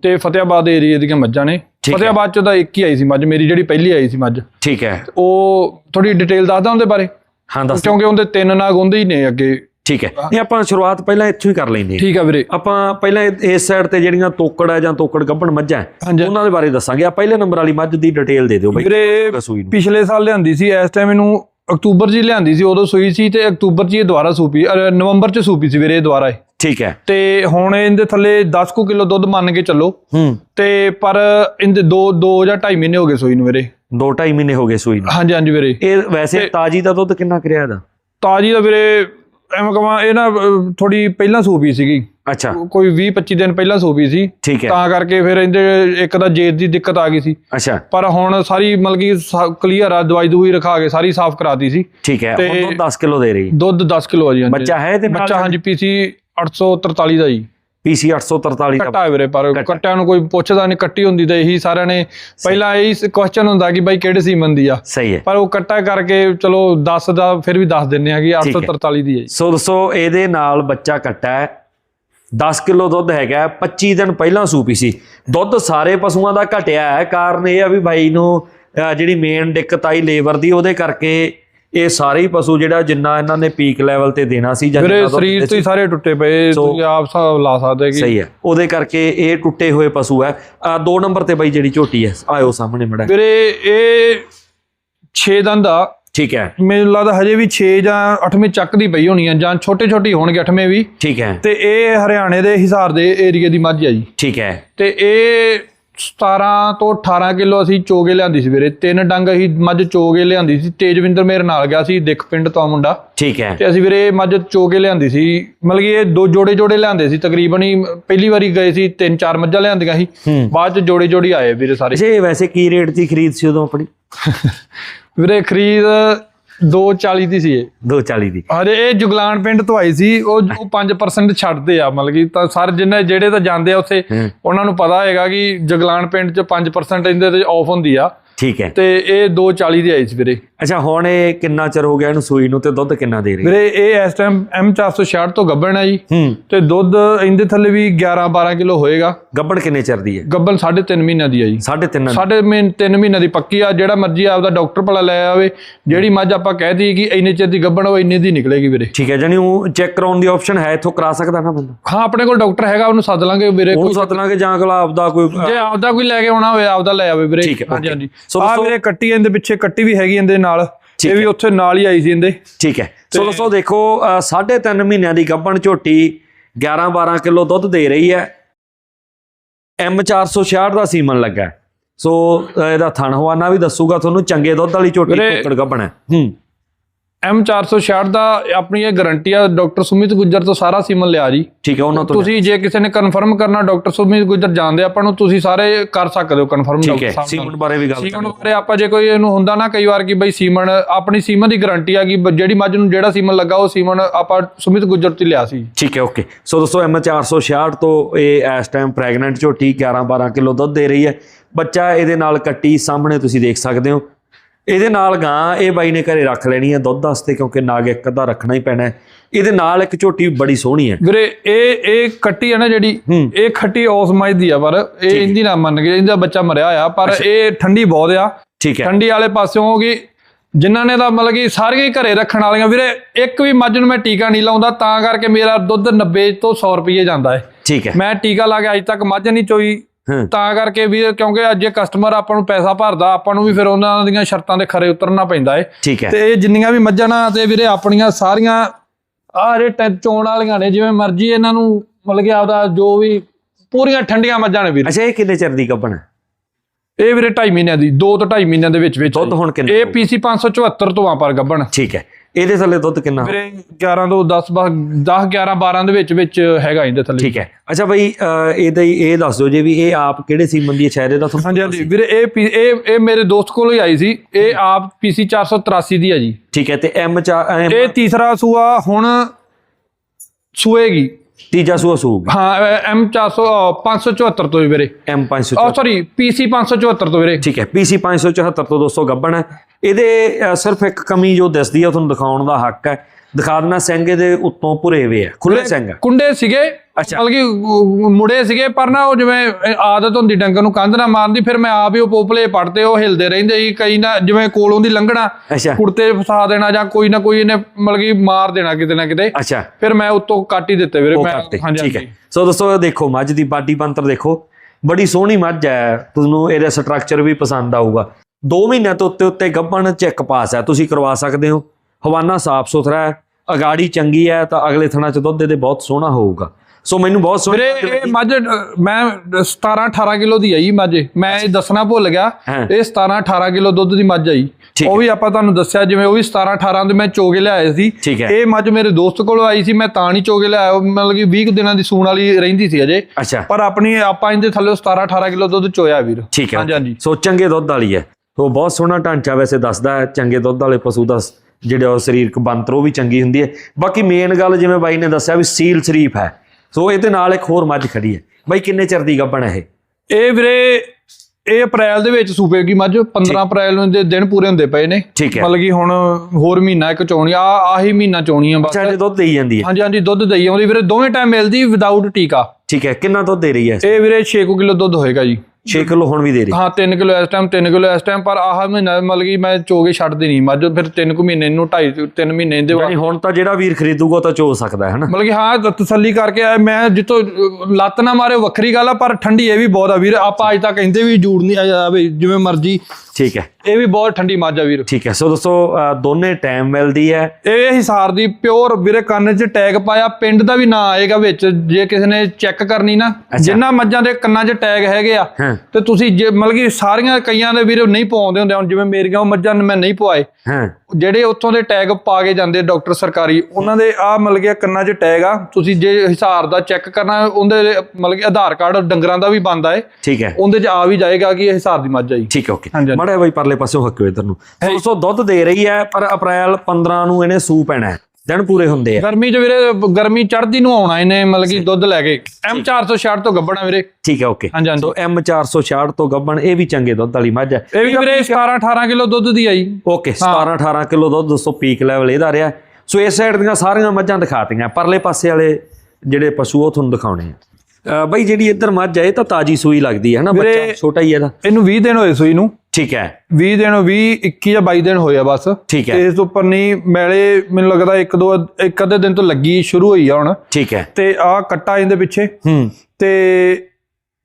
ਤੇ ਫਤਿਆਬਾਦ ਏਰੀਆ ਦੀਆਂ ਮੱਝਾਂ ਨੇ। ਫਤਿਆਬਾਦ ਚ ਤਾਂ ਇੱਕ ਹੀ ਆਈ ਸੀ ਮੱਝ ਮੇਰੀ ਜਿਹੜੀ ਪਹਿਲੀ ਆਈ ਸੀ ਮੱਝ। ਠੀਕ ਹੈ। ਉਹ ਥੋੜੀ ਡਿਟੇਲ ਦੱਸਦਾ ਉਹਦੇ ਬਾਰੇ? ਹਾਂ ਦੱਸ ਕਿਉਂਕਿ ਉਹਦੇ ਤਿੰਨ ਨਾਗ ਹੁੰਦੇ ਹੀ ਨੇ ਅੱਗੇ। ਠੀਕ ਹੈ। ਇਹ ਆਪਾਂ ਸ਼ੁਰੂਆਤ ਪਹਿਲਾਂ ਇੱਥੋਂ ਹੀ ਕਰ ਲੈਂਦੇ ਹਾਂ। ਠੀਕ ਆ ਵੀਰੇ। ਆਪਾਂ ਪਹਿਲਾਂ ਇਸ ਸਾਈਡ ਤੇ ਜਿਹੜੀਆਂ ਤੋਕੜ ਹੈ ਜਾਂ ਤੋਕੜ ਗੱਭਣ ਮੱਝਾਂ ਹੈ, ਉਹਨਾਂ ਦੇ ਬਾਰੇ ਦੱਸਾਂਗੇ। ਆ ਪਹਿਲੇ ਨੰਬਰ ਵਾਲੀ ਮੱਝ ਦੀ ਡਿਟੇਲ ਦੇ ਦਿਓ ਬਾਈ। ਵੀਰੇ ਪਿਛਲੇ ਸਾਲ ਲਿਆਂਦੀ ਸੀ ਇਸ ਟਾਈਮ ਇਹਨੂੰ ਅਕਤੂਬਰ 'ਚ ਹੀ ਲਿਆਂਦੀ ਸੀ ਉਦੋਂ ਸੂਈ ਸੀ ਤੇ ਅਕਤੂਬਰ 'ਚ ਹੀ ਇਹ ਦੁਬਾਰਾ ਸੂਪੀ ਨਵੰਬਰ 'ਚ ਸੂਪੀ ਸੀ ਵੀਰੇ ਇਹ ਦੁਬਾਰਾ ਇਹ। ਠੀਕ ਹੈ। ਤੇ ਹੁਣ ਇਹਦੇ ਥੱਲੇ 10 ਕੁ ਕਿਲੋ ਦੁੱਧ ਮੰਨ ਕੇ ਚੱਲੋ। ਹੂੰ। ਤੇ ਪਰ ਇਹਦੇ 2 2 ਜਾਂ 2.5 ਮਹੀਨੇ ਹੋ ਗਏ ਸੂਈ ਨੂੰ ਵੀਰੇ। ਦੋ ਢਾਈ ਮਹੀਨੇ ਹੋ ਗਏ ਸੂਈ ਨੂੰ। ਹਾਂਜੀ ਹਾਂਜੀ ਵੀਰੇ। ਇਹ ਵੈਸੇ ਤਾਜੀ ਦਾ ਦੁੱਧ ਕਿੰਨਾ ਕਰਿਆ ਇਹਦਾ? ਤਾਜੀ ਦਾ ਵੀਰੇ ਐਵੇਂ ਕਹਾਂ ਇਹ ਨਾ ਥੋੜੀ ਪਹਿਲਾਂ ਸੂਪੀ ਸੀਗੀ। ਅੱਛਾ। ਕੋਈ 20 25 ਦਿਨ ਪਹਿਲਾਂ ਸੂਪੀ ਸੀ। ਤਾਂ ਕਰਕੇ ਫਿਰ ਇਹਦੇ ਇੱਕ ਤਾਂ ਜੇਤ ਦੀ ਦਿੱਕਤ ਆ ਗਈ ਸੀ। ਅੱਛਾ। ਪਰ ਹੁਣ ਸਾਰੀ ਮਤਲਬ ਕਿ ਕਲੀਅਰ ਆ ਦਵਾਈ ਦੂਈ ਰਖਾ ਕੇ ਸਾਰੀ ਸਾਫ਼ ਕਰਾਤੀ ਸੀ। ਠੀਕ ਹੈ ਤੇ- ਹੁਣ ਦੁੱਧ 10 ਕਿਲੋ ਦੇ ਰਹੀ। ਦੁੱਧ 10 ਕਿਲੋ ਆ ਜੀ। ਬੱਚਾ ਹੈ ਨਾਲ? ਬੱਚਾ ਹਾਂਜੀ ਪੀਸੀ 843 ਦਾ ਜੀ। ਪੀਸੀ 843 ਦਾ ਕੱਟਾ ਵੀਰੇ ਪਰ ਕੱਟਾ। ਕੱਟਿਆਂ ਨੂੰ ਕੋਈ ਪੁੱਛਦਾ ਨਹੀਂ ਕੱਟੀ ਹੁੰਦੀ ਤਾਂ ਇਹੀ ਸਾਰਿਆਂ ਨੇ ਪਹਿਲਾਂ ਇਹੀ ਕੁਐਸਚਨ ਹੁੰਦਾ ਕਿ ਬਾਈ ਕਿਹੜੇ ਸੀਮਨ ਦੀ ਆ? ਸਹੀ ਹੈ। ਪਰ ਉਹ ਕੱਟਾ ਕਰਕੇ ਚਲੋ 10 ਦਾ ਫਿਰ ਵੀ ਦੱਸ ਦਿੰਨੇ ਆ ਕਿ 843 ਦੀ ਹੈ ਜੀ। ਸੋ ਦੋਸਤੋ ਇਹਦੇ ਨਾਲ ਬੱਚਾ ਕੱਟਾ ਹੈ। 10 ਕਿਲੋ ਦੁੱਧ ਹੈਗਾ ਹੈ, 25 ਦਿਨ ਪਹਿਲਾਂ ਸੂਪੀ ਸੀ। ਦੁੱਧ ਸਾਰੇ ਪਸ਼ੂਆਂ ਦਾ ਘਟਿਆ ਹੈ। ਕਾਰਨ ਇਹ ਆ ਵੀ ਬਾਈ ਨੂੰ ਜਿਹੜੀ ਮੇਨ ਦਿੱਕਤ ਆਈ ਲੇਬਰ ਦੀ ਉਹਦੇ ਕਰਕੇ ਇਹ ਸਾਰੇ ਹੀ ਪਸ਼ੂ ਜਿਹੜਾ ਜਿੰਨਾ ਇਹਨਾਂ ਨੇ ਪੀਕ ਲੈਵਲ ਤੇ ਦੇਣਾ ਸੀ ਜਾਂ ਦੁੱਧ ਸਰੀਰ ਤੋਂ ਹੀ ਸਾਰੇ ਟੁੱਟੇ ਪਏ ਤੁਸੀਂ ਆਪ ਹਿਸਾਬ ਲਾ ਸਕਦੇ ਕਿ ਸਹੀ ਹੈ। ਉਹਦੇ ਕਰਕੇ ਇਹ ਟੁੱਟੇ ਹੋਏ ਪਸ਼ੂ ਹੈ। ਆ ਦੋ ਨੰਬਰ ਤੇ ਬਾਈ ਜਿਹੜੀ ਝੋਟੀ ਹੈ ਆਇਓ ਸਾਹਮਣੇ ਮੜਾ। ਵੀਰੇ ਇਹ 6 ਦੰਦ ਆ। ਠੀਕ ਹੈ। ਮੈਨੂੰ ਲੱਗਦਾ ਹਜੇ ਵੀ 6 ਜਾਂ 8ਵੇਂ ਚੱਕ ਦੀ ਪਈ ਹੋਣੀ ਆ ਜਾਂ ਛੋਟੇ ਛੋਟੇ ਹੋਣਗੇ 8ਵੇਂ ਵੀ। ਠੀਕ ਹੈ। ਤੇ ਇਹ ਹਰਿਆਣੇ ਦੇ ਹਿਸਾਰ ਦੇ ਏਰੀਏ ਦੀ ਮੱਝ ਆ ਜੀ। ਠੀਕ ਹੈ। ਤੇ ਇਹ 17 ਤੋਂ 18 ਕਿਲੋ ਅਸੀਂ ਚੋਗੇ ਲਿਆਂਦੀ ਸੀ ਵੀਰੇ। ਤਿੰਨ ਡੰਗ ਅਸੀਂ ਮੱਝ ਚੋਗੇ ਲਿਆਂਦੀ ਸੀ। ਤੇਜਵਿੰਦਰ ਮੇਰੇ ਨਾਲ ਗਿਆ ਸੀ ਦਿੱਖ ਪਿੰਡ ਤੋਂ ਮੁੰਡਾ। ਠੀਕ ਹੈ। ਤੇ ਅਸੀਂ ਵੀਰੇ ਮੱਝ ਚੋਗੇ ਲਿਆਂਦੀ ਸੀ। ਮਤਲਬ ਕਿ ਇਹ ਦੋ ਜੋੜੇ ਜੋੜੇ ਲਿਆਂਦੇ ਸੀ। ਤਕਰੀਬਨ ਹੀ ਪਹਿਲੀ ਵਾਰੀ ਗਏ ਸੀ ਤਿੰਨ ਚਾਰ ਮੱਝਾਂ ਲਿਆਂਦੀਆਂ ਸੀ। ਬਾਅਦ ਚ ਜੋੜੇ ਜੋੜੀ ਆਏ ਵੀਰੇ ਸਾਰੇ। ਜੇ ਵੈਸੇ ਕੀ ਰੇਟ ਦੀ ਖਰੀਦ ਸੀ ਉਦੋਂ ਆਪਣੀ? ਵੀਰੇ ਖਰੀਦ 240 ਦੀ ਸੀ ਇਹ। 240 ਦੀ। ਹਰੇ ਇਹ ਜੁਗਲਾਨ ਪਿੰਡ ਤੋਂ ਆਈ ਸੀ ਉਹ ਉਹ 5% ਛੱਡਦੇ ਆ ਮਤਲਬ ਕਿ ਤਾਂ ਸਾਰੇ ਜਿੰਨੇ ਜਿਹੜੇ ਤਾਂ ਜਾਂਦੇ ਆ ਉੱਥੇ ਉਹਨਾਂ ਨੂੰ ਪਤਾ ਹੈਗਾ ਕਿ ਜੁਗਲਾਨ ਪਿੰਡ 'ਚ 5% ਇਹਦੇ ਤੇ ਆਫ ਹੁੰਦੀ ਆ। ਠੀਕ ਹੈ। ਤੇ ਇਹ 240 ਦੀ ਆਈ ਸੀ ਵੀਰੇ। ਅੱਛਾ ਹੁਣ ਇਹ ਕਿੰਨਾ ਚਿਰ ਹੋ ਗਿਆ ਇਹਨੂੰ ਸੂਈ ਨੂੰ ਤੇ ਦੁੱਧ ਕਿੰਨਾ ਦੇ ਰਹੀ? ਹੈ ਵੀਰੇ ਇਹ ਇਸ ਟਾਈਮ M466 ਤੋਂ ਗੱਬਣ ਹੈ ਜੀ। ਹੂੰ। ਤੇ ਦੁੱਧ ਇਹਦੇ ਥੱਲੇ ਵੀ 11 12 ਕਿਲੋ ਹੋਏਗਾ। ਗੱਬੜ ਕਿੰਨੇ ਚਿਰ ਦੀ ਹੈ? ਗੱਬਣ 3.5 ਮਹੀਨਿਆਂ ਦੀ ਆ ਜੀ। ਸਾਢੇ ਤਿੰਨ ਸਾਢੇ ਮਹੀਨ 3 ਮਹੀਨਿਆਂ ਦੀ ਪੱਕੀ ਆ। ਜਿਹੜਾ ਮਰਜ਼ੀ ਆਪਦਾ ਡਾਕਟਰ ਭਲਾ ਲੈ ਆਵੇ। ਜਿਹੜੀ ਮੱਝ ਆਪਾਂ ਕਹਿ ਦਈਏ ਕਿ ਇੰਨੇ ਚਿਰ ਦੀ ਗੱਬਣ ਉਹ ਇੰਨੇ ਦੀ ਨਿਕਲੇਗੀ ਵੀਰੇ। ਠੀਕ ਹੈ ਜਾਨੀ ਉਹ ਚੈੱਕ ਕਰਾਉਣ ਦੀ ਆਪਸ਼ਨ ਹੈ ਇੱਥੋਂ ਕਰਾ ਸਕਦਾ ਨਾ ਬੰਦਾ? ਹਾਂ ਆਪਣੇ ਕੋਲ ਡਾਕਟਰ ਹੈਗਾ ਉਹਨੂੰ ਸੱਦ ਲਾਂਗੇ ਵੀਰੇ। ਉਹਨੂੰ ਸੱਦ ਲਾਂਗੇ ਜਾਂ ਅਗਲਾ ਆਪਦਾ ਕੋਈ ਜੇ ਆਪਦਾ ਕੋਈ ਲੈ ਕੇ ਆਉਣਾ ਹੋਵੇ ਆਪਦਾ ਲੈ ਆਵੇ ਵੀਰੇ। ਹੈ, ਹਾਂਜੀ. ਹਾਂਜੀ। ਸੋ ਆ ਵੀਰੇ ਕੱਟੀ ਇਹਦੇ ਪਿੱਛੇ ਕੱਟੀ ਵੀ ਹੈਗੀ ਇਹਦੇ ਨਾਲ। ਇਹ ਵੀ ਉੱਥੇ ਨਾਲ ਹੀ ਆਈ ਸੀ ਇਹਦੇ। ਠੀਕ ਹੈ। ਸੋ ਦੋਸਤੋ ਦੇਖੋ ਅ, ਸਾਢੇ ਤਿੰਨ ਮਹੀਨਿਆਂ ਦੀ ਗੱਭਣ ਝੋਟੀ 11 12 ਕਿਲੋ ਦੁੱਧ ਦੇ ਰਹੀ ਹੈ। M 466 ਦਾ ਸੀਮਨ ਲੱਗਾ। ਸੋ ਇਹਦਾ ਥਣ ਹਵਾਨਾ ਵੀ ਦੱਸੂਗਾ ਤੁਹਾਨੂੰ ਚੰਗੇ ਦੁੱਧ ਵਾਲੀ ਝੋਟੀ ਟੋਕੜ ਗੱਭਣ ਹੈ। ਹੂੰ। M 466 ਦਾ ਆਪਣੀ ਇਹ ਗਾਰੰਟੀ ਆ ਡਾਕਟਰ ਸੁਮਿਤ ਗੁੱਜਰ ਤੋਂ ਸਾਰਾ ਸੀਮਨ ਲਿਆ ਜੀ। ਠੀਕ ਹੈ ਉਹਨਾਂ ਤੋਂ ਤੁਸੀਂ ਜੇ ਕਿਸੇ ਨੇ ਕਨਫਰਮ ਕਰਨਾ ਡਾਕਟਰ ਸੁਮਿਤ ਗੁੱਜਰ ਜਾਣਦੇ ਆਪਾਂ ਨੂੰ ਤੁਸੀਂ ਸਾਰੇ ਕਰ ਸਕਦੇ ਹੋ ਕਨਫਰਮ ਠੀਕ ਹੈ ਸੀਮਨ ਬਾਰੇ ਵੀ ਗੱਲ ਸੀਮਨ ਬਾਰੇ ਆਪਾਂ ਜੇ ਕੋਈ ਇਹਨੂੰ ਹੁੰਦਾ ਨਾ ਕਈ ਵਾਰ ਕਿ ਬਈ ਸੀਮਨ ਆਪਣੀ ਸੀਮਨ ਦੀ ਗਾਰੰਟੀ ਆ ਕਿ ਜਿਹੜੀ ਮੱਝ ਨੂੰ ਜਿਹੜਾ ਸੀਮਨ ਲੱਗਾ ਉਹ ਸੀਮਨ ਆਪਾਂ ਸੁਮਿਤ ਗੁੱਜਰ ਤੋਂ ਲਿਆ ਸੀ। ਠੀਕ ਹੈ ਓਕੇ ਸੋ ਦੋਸਤੋ ਐਮ 466 ਤੋਂ ਇਹ ਇਸ ਟਾਈਮ ਪ੍ਰੈਗਨੈਂਟ ਝੋਟੀ 11 12 ਕਿਲੋ ਦੁੱਧ ਦੇ ਰਹੀ ਹੈ। ਬੱਚਾ ਇਹਦੇ ਨਾਲ ਕੱਟੀ ਸਾਹਮਣੇ ਤੁਸੀਂ ਦੇਖ ਸਕਦੇ ਹੋ। ਇਹਦੇ ਨਾਲ ਗਾਂ ਇਹ ਬਾਈ ਨੇ ਘਰੇ ਰੱਖ ਲੈਣੀ ਹੈ ਦੁੱਧ ਵਾਸਤੇ ਕਿਉਂਕਿ ਨਾਗ ਇੱਕ ਅੱਧਾ ਰੱਖਣਾ ਹੀ ਪੈਣਾ ਹੈ। ਇਹਦੇ ਨਾਲ ਇੱਕ ਝੋਟੀ ਬੜੀ ਸੋਹਣੀ ਹੈ। ਵੀਰੇ ਇਹ ਇਹ ਕੱਟੀ ਆ ਨਾ ਜਿਹੜੀ ਹੂੰ। ਇਹ ਖੱਟੀ ਔਸ ਮੱਝ ਦੀ ਆ ਪਰ ਇਹ ਇਹਦੀ ਨਾ ਮੰਨ ਗਏ ਇਹਦਾ ਬੱਚਾ ਮਰਿਆ ਆ ਪਰ ਇਹ ਠੰਡੀ ਬਹੁਤ ਆ। ਠੀਕ ਹੈ। ਠੰਡੀ ਵਾਲੇ ਪਾਸਿਓਂ ਕਿ ਜਿਨ੍ਹਾਂ ਨੇ ਤਾਂ ਮਤਲਬ ਕਿ ਸਾਰੀਆਂ ਹੀ ਘਰੇ ਰੱਖਣ ਵਾਲੀਆਂ ਵੀਰੇ ਇੱਕ ਵੀ ਮੱਝ ਨੂੰ ਮੈਂ ਟੀਕਾ ਨਹੀਂ ਲਾਉਂਦਾ ਤਾਂ ਕਰਕੇ ਮੇਰਾ ਦੁੱਧ 90 ਤੋਂ 100 ਰੁਪਏ ਜਾਂਦਾ ਹੈ। ਠੀਕ ਹੈ। ਮੈਂ ਟੀਕਾ ਲਾ ਕੇ ਅੱਜ ਤੱਕ ਮੱਝ ਨਹੀਂ ਚੋਈ। ਹਾਂ ਤਾਂ ਕਰਕੇ ਵੀ ਕਿਉਂਕਿ ਅੱਜ ਇਹ ਕਸਟਮਰ ਆਪਾਂ ਨੂੰ ਪੈਸਾ ਭਰਦਾ ਆਪਾਂ ਨੂੰ ਵੀ ਫਿਰ ਉਹਨਾਂ ਦੀਆਂ ਸ਼ਰਤਾਂ ਦੇ ਖਰੇ ਉਤਰਨਾ ਪੈਂਦਾ ਏ। ਤੇ ਇਹ ਜਿੰਨੀਆਂ ਵੀ ਮੱਝਾਂ ਨਾ ਤੇ ਵੀਰੇ ਆਪਣੀਆਂ ਸਾਰੀਆਂ ਆਹ ਰੇ ਚੋਣ ਵਾਲੀਆਂ ਨੇ ਜਿਵੇਂ ਮਰਜ਼ੀ ਇਹਨਾਂ ਨੂੰ ਮਤਲਬ ਕਿ ਆਪਦਾ ਜੋ ਵੀ ਪੂਰੀਆਂ ਠੰਡੀਆਂ ਮੱਝਾਂ ਨੇ ਵੀਰੇ। ਅੱਛਾ ਇਹ ਕਿੰਨੇ ਚਿਰ ਦੀ ਗੱਭਣ ਇਹ ਵੀਰੇ 2.5 ਮਹੀਨਿਆਂ ਦੀ 2 ਤੋਂ 2.5 ਮਹੀਨਿਆਂ ਦੇ ਵਿੱਚ ਵਿੱਚ ਦੁੱਧ ਹੁਣ ਕਿੰਨਾ ਇਹ? ਪੀਸੀ 574 ਤੋਂ ਆ ਪਰ ਗੱਬਣ ਠੀਕ ਹੈ। ਇਹਦੇ ਥੱਲੇ ਦੁੱਧ ਕਿੰਨਾ? ਵੀਰੇ 11 ਤੋਂ 10 10 11 12 ਦੇ ਵਿੱਚ ਵਿੱਚ ਹੈਗਾ ਇਹਦੇ ਥੱਲੇ। ਠੀਕ ਹੈ। ਅੱਛਾ ਬਈ ਇਹਦਾ ਹੀ ਇਹ ਦੱਸ ਦਿਓ ਜੇ ਵੀ ਇਹ ਆਪ ਕਿਹੜੇ ਸੀਮਨ ਦੀ ਸ਼ਾਇਦ ਇਹਦਾ ਹਾਂਜੀ ਹਾਂਜੀ। ਵੀਰੇ ਇਹ ਇਹ ਇਹ ਮੇਰੇ ਦੋਸਤ ਕੋਲੋਂ ਹੀ ਆਈ ਸੀ। ਇਹ ਆਪ ਪੀਸੀ 483 ਦੀ ਹੈ ਜੀ। ਠੀਕ ਹੈ ਤੇ ਐਮ ਚਾ ਇਹ ਤੀਸਰਾ ਸੂਆ ਹੁਣ ਸੂਏਗੀ। ਤੀਜਾ ਸੂਆ ਸੂਗਾ। ਹਾਂ ਐਮ 400 574 ਤੋਂ ਵੀਰੇ। ਐਮ 500 ਉਹ ਸੌਰੀ ਪੀਸੀ 574 ਤੋਂ ਵੀਰੇ। ਠੀਕ ਹੈ PC 574 ਤੋਂ ਦੋਸਤੋ ਗੱਬਣ ਹੈ। ਇਹਦੇ ਸਿਰਫ ਇੱਕ ਕਮੀ ਜੋ ਦਿਸਦੀ ਹੈ ਤੁਹਾਨੂੰ ਦਿਖਾਉਣ ਦਾ ਹੱਕ ਹੈ। ਦਿਖਾ ਦੇਣਾ ਸਿੰਘ ਇਹਦੇ ਉੱਤੋਂ ਭੁਰੇ ਵੇ ਹੈ ਖੁੱਲੇ ਸਿੰਘ ਕੁੰਡੇ ਸੀਗੇ ਅੱਛਾ। ਬਲਕਿ ਅਹ, ਮੁੜੇ ਸੀਗੇ ਪਰ ਨਾ ਉਹ ਜਿਵੇਂ ਆਦਤ ਹੁੰਦੀ ਡੰਗਰ ਨੂੰ ਕੰਧ ਨਾ ਮਾਰਨ ਦੀ ਫਿਰ ਮੈਂ ਆਪ ਹੀ ਉਹ ਪੋਪਲੇ ਪੜਦੇ ਉਹ ਹਿਲਦੇ ਰਹਿੰਦੇ ਸੀ ਕਈ ਨਾ ਜਿਵੇਂ ਕੋਲੋਂ ਦੀ ਲੰਘਣਾ ਅੱਛਾ। ਕੁੜਤੇ ਫਸਾ ਦੇਣਾ ਜਾਂ ਕੋਈ ਨਾ ਕੋਈ ਇਹਨੇ ਮਤਲਬ ਕਿ ਮਾਰ ਦੇਣਾ ਕਿਤੇ ਨਾ ਕਿਤੇ। ਅੱਛਾ। ਫਿਰ ਮੈਂ ਉੱਤੋਂ ਕੱਟ ਹੀ ਦਿੱਤੇ ਵੀਰੇ ਮੈਂ ਹਾਂਜੀ ਠੀਕ ਹੈ। ਸੋ ਦੋਸਤੋ ਦੇਖੋ ਮੱਝ ਦੀ ਬਾਡੀ ਬੰਤਰ ਦੇਖੋ। ਬੜੀ ਸੋਹਣੀ ਮੱਝ ਹੈ ਤੁਹਾਨੂੰ ਇਹਦਾ ਸਟਰਕਚਰ ਵੀ ਪਸੰਦ ਆਊਗਾ। 2 ਮਹੀਨਿਆਂ ਤੋਂ ਉੱਤੇ ਉੱਤੇ ਗੱਭਣ ਚੈੱਕ ਪਾਸ ਹੈ ਤੁਸੀਂ ਕਰਵਾ ਸਕਦੇ ਹੋ। ਹਵਾਨਾ ਸਾਫ਼ ਸੁਥਰਾ ਹੈ ਅਗਾੜੀ ਚੰਗੀ ਹੈ ਤਾਂ ਅਗਲੇ ਥਣਾ ਚ ਦੁੱਧ ਇਹਦੇ ਬਹੁਤ ਸੋਹਣਾ ਹੋਊਗਾ। ਸੋ ਮੈਨੂੰ ਬਹੁਤ ਸੋਹਣੀ ਵੀਰੇ ਇਹ ਮੱਝ ਮੈਂ 17 18 ਕਿਲੋ ਦੀ ਆਈ ਮੱਝ। ਮੈਂ ਇਹ ਦੱਸਣਾ ਭੁੱਲ ਗਿਆ। ਹਾਂ। ਇਹ 17 18 ਕਿਲੋ ਦੁੱਧ ਦੀ ਮੱਝ ਆਈ। ਠੀਕ ਉਹ ਵੀ ਆਪਾਂ ਤੁਹਾਨੂੰ ਦੱਸਿਆ ਜਿਵੇਂ ਉਹ ਵੀ 17 18 ਦੇ ਮੈਂ ਚੋਗੇ ਲਿਆਏ ਸੀ। ਠੀਕ ਹੈ। ਇਹ ਮੱਝ ਮੇਰੇ ਦੋਸਤ ਕੋਲੋਂ ਆਈ ਸੀ ਮੈਂ ਤਾਂ ਨਹੀਂ ਚੋਗੇ ਲਿਆਇਆ। ਉਹ ਮਤਲਬ ਕਿ 20 ਕੁ ਦਿਨਾਂ ਦੀ ਸੂਣ ਵਾਲੀ ਰਹਿੰਦੀ ਸੀ ਅਜੇ। ਅੱਛਾ। ਪਰ ਆਪਣੀ ਆਪਾਂ ਇਹਦੇ ਥੱਲੇ 17 18 ਕਿਲੋ ਦੁੱਧ ਚੋਇਆ ਵੀਰ। ਠੀਕ ਹੈ ਹਾਂਜੀ ਹਾਂਜੀ। ਸੋ ਚੰਗੇ ਦੁੱਧ ਵਾਲੀ ਹੈ। ਉਹ ਬਹੁਤ ਸੋਹਣਾ ਢਾਂਚਾ ਵੈਸੇ ਦੱਸਦਾ ਹੈ। ਚੰਗੇ ਦੁੱਧ ਵਾਲੇ ਪਸ਼ੂ ਦਾ ਜਿਹੜਾ ਉਹ ਸਰੀਰਕ ਬੰਤਰ ਉਹ ਵੀ ਚੰਗੀ ਹੁੰਦੀ ਹੈ। ਬਾਕੀ ਮੇਨ ਗੱਲ ਜਿਵੇਂ ਬਾਈ ਨੇ ਦੱਸਿਆ ਵੀ ਸੀਲ ਸ਼ਰੀਫ ਹੈ। ਸੋ ਇਹਦੇ ਨਾਲ ਇੱਕ ਹੋਰ ਮੱਝ ਖੜੀ ਹੈ। ਬਾਈ ਕਿੰਨੇ ਚਿਰ ਦੀ ਗੱਭਣ ਹੈ ਇਹ? ਇਹ ਵੀਰੇ ਇਹ ਅਪ੍ਰੈਲ ਦੇ ਵਿੱਚ ਸੂਪੇਗੀ ਮੱਝ। 15 ਅਪ੍ਰੈਲ ਨੂੰ ਦੇ ਦਿਨ ਪੂਰੇ ਹੁੰਦੇ ਪਏ ਨੇ। ਠੀਕ ਹੈ। ਮਤਲਬ ਕਿ ਹੁਣ ਹੋਰ ਮਹੀਨਾ ਇੱਕ ਚੋਣੀ ਆ ਆਹੀ ਮਹੀਨਾ ਚੋਣੀ ਆ ਬਸ। ਅੱਛਾ ਇਹ ਦੁੱਧ ਦੇਈ ਜਾਂਦੀ ਹੈ। ਹਾਂਜੀ ਹਾਂਜੀ ਦੁੱਧ ਦਈ ਆਉਂਦੀ। ਵੀਰੇ ਦੋਵੇਂ ਟਾਈਮ ਮਿਲਦੀ ਵਿਦਆਊਟ ਟੀਕਾ। ਠੀਕ ਹੈ ਕਿੰਨਾ ਦੁੱਧ ਦੇ ਰਹੀ ਹੈ ਇਹ ਵੀਰੇ 6 ਕਿਲੋ ਦੁੱਧ ਹੋਏਗਾ ਜੀ। 6 ਕਿਲੋ ਹੁਣ ਵੀ ਦੇ ਰਹੀ। ਹਾਂ 3 ਕਿਲੋ ਇਸ ਟਾਈਮ 3 ਕਿਲੋ ਇਸ ਟਾਈਮ ਪਰ ਆਹ ਮਹੀਨਾ ਮਤਲਬ ਕਿ ਮੈਂ ਚੋਗੇ ਛੱਡਦੀ ਨਹੀਂ। ਮੱਝ ਫਿਰ 3 ਕੁ ਮਹੀਨੇ ਨੂੰ 2.5 3 ਮਹੀਨੇ ਦੇ ਬਾਅਦ ਹੁਣ ਤਾਂ ਜਿਹੜਾ ਵੀਰ ਖਰੀਦੂਗਾ ਉਹ ਤਾਂ ਚੋ ਸਕਦਾ ਹੈ ਨਾ ਮਤਲਬ ਕਿ ਹਾਂ ਤਸੱਲੀ ਕਰਕੇ ਆਇਆ ਮੈਂ ਜਿੱਥੋਂ ਲੱਤ ਨਾ ਮਾਰੇ ਵੱਖਰੀ ਗੱਲ ਆ ਪਰ ਠੰਡੀ ਇਹ ਵੀ ਬਹੁਤ ਆ। ਵੀਰ ਆਪਾਂ ਅੱਜ ਤੱਕ ਕਹਿੰਦੇ ਵੀ ਜੂੜ ਨਹੀਂ ਆਵੇ ਜਿਵੇਂ ਮਰਜ਼ੀ ਠੀਕ ਹੈ। ਇਹ ਵੀ ਬਹੁਤ ਠੰਡੀ ਮੱਝ ਆ ਵੀਰ। ਠੀਕ ਹੈ। ਸੋ ਦੋਸਤੋ ਦੋਨੇ ਟਾਈਮ ਮਿਲਦੀ ਹੈ। ਇਹ ਹਿਸਾਰ ਦੀ ਪਿਓਰ ਵੀਰੇ ਕੰਨ 'ਚ ਟੈਗ ਪਾਇਆ। ਪਿੰਡ ਦਾ ਵੀ ਨਾਂ ਆਏਗਾ ਵਿੱਚ ਜੇ ਕਿਸੇ ਨੇ ਚੈੱਕ ਕਰਨੀ ਨਾ। ਜਿੰਨਾ ਮੱਝਾਂ ਦੇ ਕੰਨਾਂ 'ਚ ਟੈਗ ਹੈਗੇ ਆ ਤੇ ਤੁਸੀਂ ਜੇ ਮਤਲਬ ਕਿ ਸਾਰੀਆਂ ਕਈਆਂ ਦੇ ਵੀਰੇ ਨਹੀਂ ਪਵਾਉਂਦੇ ਹੁੰਦੇ। ਹੁਣ ਜਿਵੇਂ ਮੇਰੀਆਂ ਉਹ ਮੱਝਾਂ ਮੈਂ ਨਹੀਂ ਪਵਾਏ। ਜਿਹੜੇ ਉੱਥੋਂ ਦੇ ਟੈਗ ਪਾ ਕੇ ਜਾਂਦੇ ਡਾਕਟਰ ਸਰਕਾਰੀ ਉਹਨਾਂ ਦੇ ਆ ਮਤਲਬ ਕਿ ਕੰਨਾਂ 'ਚ ਟੈਗ ਆ। ਤੁਸੀਂ ਜੇ ਹਿਸਾਰ ਦਾ ਚੈੱਕ ਕਰਨਾ ਉਹਦੇ ਮਤਲਬ ਕਿ ਆਧਾਰ ਕਾਰਡ ਡੰਗਰਾਂ ਦਾ ਵੀ ਬੰਦਾ ਏ। ਠੀਕ ਹੈ। ਉਹਦੇ 'ਚ ਆ ਵੀ ਜਾਏਗਾ ਕਿ ਇਹ ਹਿਸਾਰ ਦੀ ਮੱਝ ਆ ਜੀ। ਠੀਕ ਹੈ ਓਕੇ ਹਾਂਜੀ, ਹਾਂਜੀ। ਮਾੜਾ ਬਾਈ ਪਰਲੇ ਪਾਸਿਓਂ ਹੱਕਿਓ ਇਧਰ ਨੂੰ। ਸੋ ਦੋਸਤੋ ਦੁੱਧ ਦੇ ਰਹੀ ਹੈ ਪਰ ਅਪ੍ਰੈਲ 15 ਨੂੰ ਇਹਨੇ ਸੂ ਪੈਣਾ ਹੈ। ਦਿਨ ਪੂਰੇ ਹੁੰਦੇ ਆ। ਗਰਮੀ 'ਚ ਵੀਰੇ ਗਰਮੀ ਚੜ੍ਹਦੀ ਨੂੰ ਆਉਣਾ ਇਹਨੇ ਮਤਲਬ ਕਿ ਦੁੱਧ ਲੈ ਕੇ। ਐਮ 466 ਤੋਂ ਗੱਬਣਾ ਵੀਰੇ। ਠੀਕ ਹੈ ਓਕੇ। ਹਾਂਜੀ ਸੋ M 466 ਤੋਂ ਗੱਬਣ ਇਹ ਵੀ ਚੰਗੇ ਦੁੱਧ ਵਾਲੀ ਮੱਝ ਹੈ। ਇਹ ਵੀ ਵੀਰੇ 17 18 ਕਿਲੋ ਦੁੱਧ ਦੀ ਆਈ। ਓਕੇ 17 18 ਕਿਲੋ ਦੁੱਧ ਦੋਸਤੋ ਪੀਕ ਲੈਵਲ ਇਹਦਾ ਰਿਹਾ। ਸੋ ਇਸ ਸਾਈਡ ਦੀਆਂ ਸਾਰੀਆਂ ਮੱਝਾਂ ਦਿਖਾਤੀਆਂ। ਪਰਲੇ ਪਾਸੇ ਵਾਲੇ ਜਿਹੜੇ ਪਸ਼ੂ ਉਹ ਤੁਹਾਨੂੰ ਦਿਖਾਉਣੇ ਆ। ਬਈ ਜਿਹੜੀ ਇੱਧਰ ਮੱਝ ਹੈ ਇਹ ਤਾਂ ਤਾਜੀ ਸੂਈ ਲੱਗਦੀ ਹੈ ਨਾ ਬੱਚਾ ਛੋਟਾ ਹੀ ਹੈ ਇਹਦਾ। ਇਹਨੂੰ 20 ਦਿਨ ਹੋਏ ਸੂਈ ਨੂੰ। ਠੀਕ ਹੈ। 20 ਦਿਨ 20 21 ਜਾਂ 22 ਦਿਨ ਹੋਏ ਆ ਬਸ। ਠੀਕ ਹੈ। ਇਸ ਤੋਂ ਉੱਪਰ ਨਹੀਂ ਮੈਲੇ ਮੈਨੂੰ ਲੱਗਦਾ ਇੱਕ ਦੋ ਇੱਕ ਅੱਧੇ ਦਿਨ ਤੋਂ ਲੱਗੀ ਸ਼ੁਰੂ ਹੋਈ ਆ ਹੁਣ। ਠੀਕ ਹੈ। ਤੇ ਆ ਕੱਟਾ ਇਹਦੇ ਪਿੱਛੇ। ਹੂੰ। ਤੇ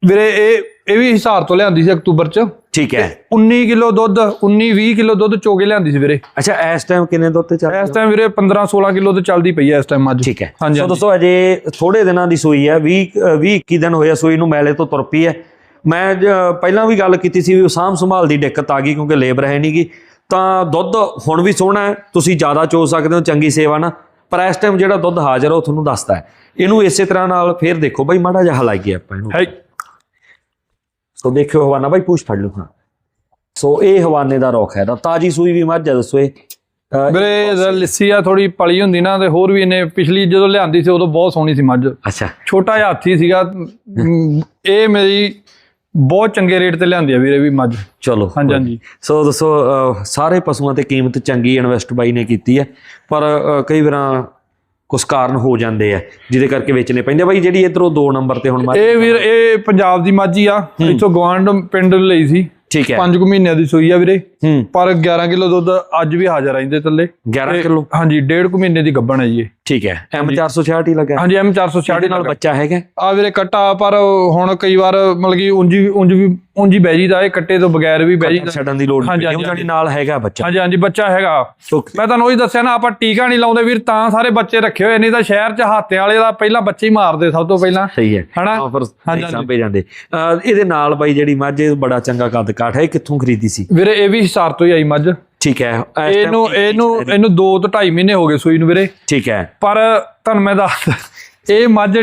ਵੀਰੇ ਇਹ ਇਹ ਵੀ ਹਿਸਾਰ ਤੋਂ ਲਿਆਂਦੀ ਸੀ ਅਕਤੂਬਰ ਚ। ਠੀਕ ਹੈ। 19 ਕਿਲੋ ਦੁੱਧ 19 20 ਕਿਲੋ ਦੁੱਧ ਚੋਗੇ ਲਿਆਂਦੀ ਸੀ ਵੀਰੇ। ਅੱਛਾ ਇਸ ਟਾਈਮ ਕਿੰਨੇ ਦੁੱਧ ਤੇ ਚੱਲ ਇਸ ਟਾਈਮ ਵੀਰੇ 15 16 ਕਿਲੋ ਤੇ ਚੱਲਦੀ ਪਈ ਹੈ ਇਸ ਟਾਈਮ ਅੱਜ। ਠੀਕ ਹੈ। ਸੋ। ਦੋਸਤੋ ਅਜੇ ਥੋੜੇ ਦਿਨਾਂ ਦੀ ਸੂਈ ਹੈ 20 ਅ, 20 21 ਦਿਨ ਹੋਇਆ ਸੂਈ ਨੂੰ ਮੈਲੇ ਤੋਂ ਤੁਰ ਪਈ ਹੈ। ਮੈਂ ਪਹਿਲਾਂ ਵੀ ਗੱਲ ਕੀਤੀ ਸੀ ਵੀ ਸਾਂਭ ਸੰਭਾਲ ਦੀ ਦਿੱਕਤ ਆ ਗਈ ਕਿਉਂਕਿ ਲੇਬਰ ਹੈ ਨਹੀਂਗੀ ਤਾਂ ਦੁੱਧ ਹੁਣ ਵੀ ਸੋਹਣਾ ਹੈ ਤੁਸੀਂ ਜ਼ਿਆਦਾ ਚੋ ਸਕਦੇ ਹੋ ਚੰਗੀ ਸੇਵਾ ਨਾਲ ਪਰ ਇਸ ਟਾਈਮ ਜਿਹੜਾ ਦੁੱਧ ਹਾਜ਼ਰ ਉਹ ਤੁਹਾਨੂੰ ਦੱਸਦਾ ਹੈ। ਇਹਨੂੰ ਇਸੇ ਤਰ੍ਹਾਂ ਨਾਲ ਫੇਰ ਦੇਖੋ ਬਈ ਮਾੜਾ ਜਿਹਾ ਹਲਾਈਏ ਆਪਾਂ ਇਹਨੂੰ। ਹੈ ਸੋ ਦੇਖਿਓ ਹਵਾਨਾ ਬਾਈ ਪੂਛ ਫੜ ਲਓ ਹਾਂ ਸੋ ਇਹ ਹਵਾਨੇ ਦਾ ਰੁੱਖ ਹੈ ਤਾਂ ਤਾਜੀ ਸੂਈ ਵੀ ਮੱਝ ਦੱਸੋ ਇਹ। ਵੀਰੇ ਲੱਸੀ ਆ ਥੋੜੀ ਪਲੀ ਹੁੰਦੀ ਨਾ ਤੇ ਹੋਰ ਵੀ ਇਹਨੇ ਪਿਛਲੀ ਜਦੋਂ ਲਿਆਂਦੀ ਸੀ ਉਦੋਂ ਬਹੁਤ ਸੋਹਣੀ ਸੀ ਮੱਝ। ਅੱਛਾ। ਛੋਟਾ ਜਿਹਾ ਹਾਥੀ ਸੀਗਾ। ਇਹ ਮੇਰੀ ਬਹੁਤ ਚੰਗੇ ਰੇਟ ਤੇ ਲਿਆਂਦੀ ਆ ਵੀਰੇ ਵੀ ਮੱਝ। ਚਲੋ ਹਾਂਜੀ ਹਾਂਜੀ। ਸੋ ਦੱਸੋ ਸਾਰੇ ਪਸ਼ੂਆਂ ਤੇ ਕੀਮਤ ਚੰਗੀ ਇਨਵੈਸਟ ਬਾਈ ਨੇ ਕੀਤੀ ਹੈ ਪਰ ਕਈ ਵਾਰਾਂ ਕੁਝ ਕਾਰਨ ਹੋ ਜਾਂਦੇ ਆ ਜਿਹਦੇ ਕਰਕੇ ਵੇਚਣੇ ਪੈਂਦੇ। ਬਾਈ ਜਿਹੜੀ ਇਧਰੋਂ 2 ਨੰਬਰ ਤੇ ਹੁਣ ਮੱਝ- ਇਹ ਵੀਰ ਇਹ ਪੰਜਾਬ ਦੀ ਮੱਝ ਹੀ ਆ। ਇੱਥੋਂ ਗਵਾਂਡ ਪਿੰਡ ਲਈ ਸੀ। ਠੀਕ ਹੈ। 5 ਕੁ ਮਹੀਨਿਆਂ ਦੀ ਸੂਈ ਆ ਵੀਰੇ। ਪਰ 11 ਕਿਲੋ ਦੁੱਧ ਅੱਜ ਵੀ ਹਾਜ਼ਰ ਆ ਇਹਦੇ ਥੱਲੇ। 11 ਕਿਲੋ? ਹਾਂਜੀ ਡੇਢ ਕੁ ਮਹੀਨੇ ਦੀ ਗੱਭਣ ਹੈ ਜੀ ਇਹ। ਠੀਕ ਹੈ। ਐਮ 466 ਹੀ ਲੱਗਾ। ਹਾਂਜੀ ਐਮ 466 ਸਾਡੇ ਨਾਲ ਬੱਚਾ ਹੈਗਾ? ਆ ਵੀਰੇ ਕੱਟਾ ਪਰ ਹੁਣ ਕਈ ਵਾਰ ਮਤਲਬ ਕਿ ਉਂਝ ਉਂਝ ਵੀ ਉਂਝ ਬਹਿ ਜੀਦਾ ਇਹ ਕੱਟੇ ਤੋਂ ਬਗੈਰ ਵੀ ਬਹਿ ਜੀਦਾ ਛੱਡਣ ਦੀ ਲੋੜ ਨਹੀਂ ਹਾਂਜੀ, ਕਿਉਂਕਿ ਨਾਲ ਹੈਗਾ ਬੱਚਾ। ਹਾਂਜੀ ਹਾਂਜੀ ਬੱਚਾ ਹੈਗਾ। ਮੈਂ ਤੁਹਾਨੂੰ ਉਹੀ ਦੱਸਿਆ ਨਾ ਆਪਾਂ ਟੀਕਾ ਨਹੀਂ ਲਾਉਂਦੇ ਵੀਰ ਤਾਂ ਸਾਰੇ ਬੱਚੇ ਰੱਖੇ ਹੋਏ ਨਹੀਂ ਤਾਂ ਸ਼ਹਿਰ 'ਚ ਹਾਤੇ ਵਾਲੇ ਦਾ ਪਹਿਲਾਂ ਬੱਚੇ ਹੀ ਮਾਰਦੇ ਸਭ ਤੋਂ ਪਹਿਲਾਂ। ਸਹੀ ਹੈ। ਹਨਾ? ਹਾਂਜੀ, ਸਾਂਭੇ ਜਾਂਦੇ। ਇਹਦੇ ਨਾਲ ਬਾਈ ਜਿਹੜੀ ਮੱਝ ਇਹ ਬੜਾ ਚੰਗਾ ਕੱਦ ਕਾਠ ਹੈ ਕਿੱਥੋਂ ਖਰੀਦੀ ਸੀ? ਵੀਰੇ ਇਹ ਵੀ ਹਿਸਾਰ ਤੋਂ ਹੀ ਆਈ ਮੱਝ। ਠੀਕ ਹੈ। ਇਹਨੂੰ ਇਹਨੂੰ ਇਹਨੂੰ 2 ਤੋਂ 2.5 ਮਹੀਨੇ ਹੋ ਗਏ ਸੂਈ ਨੂੰ ਵੀਰੇ। ਠੀਕ ਹੈ। ਪਰ ਤੁਹਾਨੂੰ ਮੈਂ ਦੱਸ ਇਹ ਮੱਝ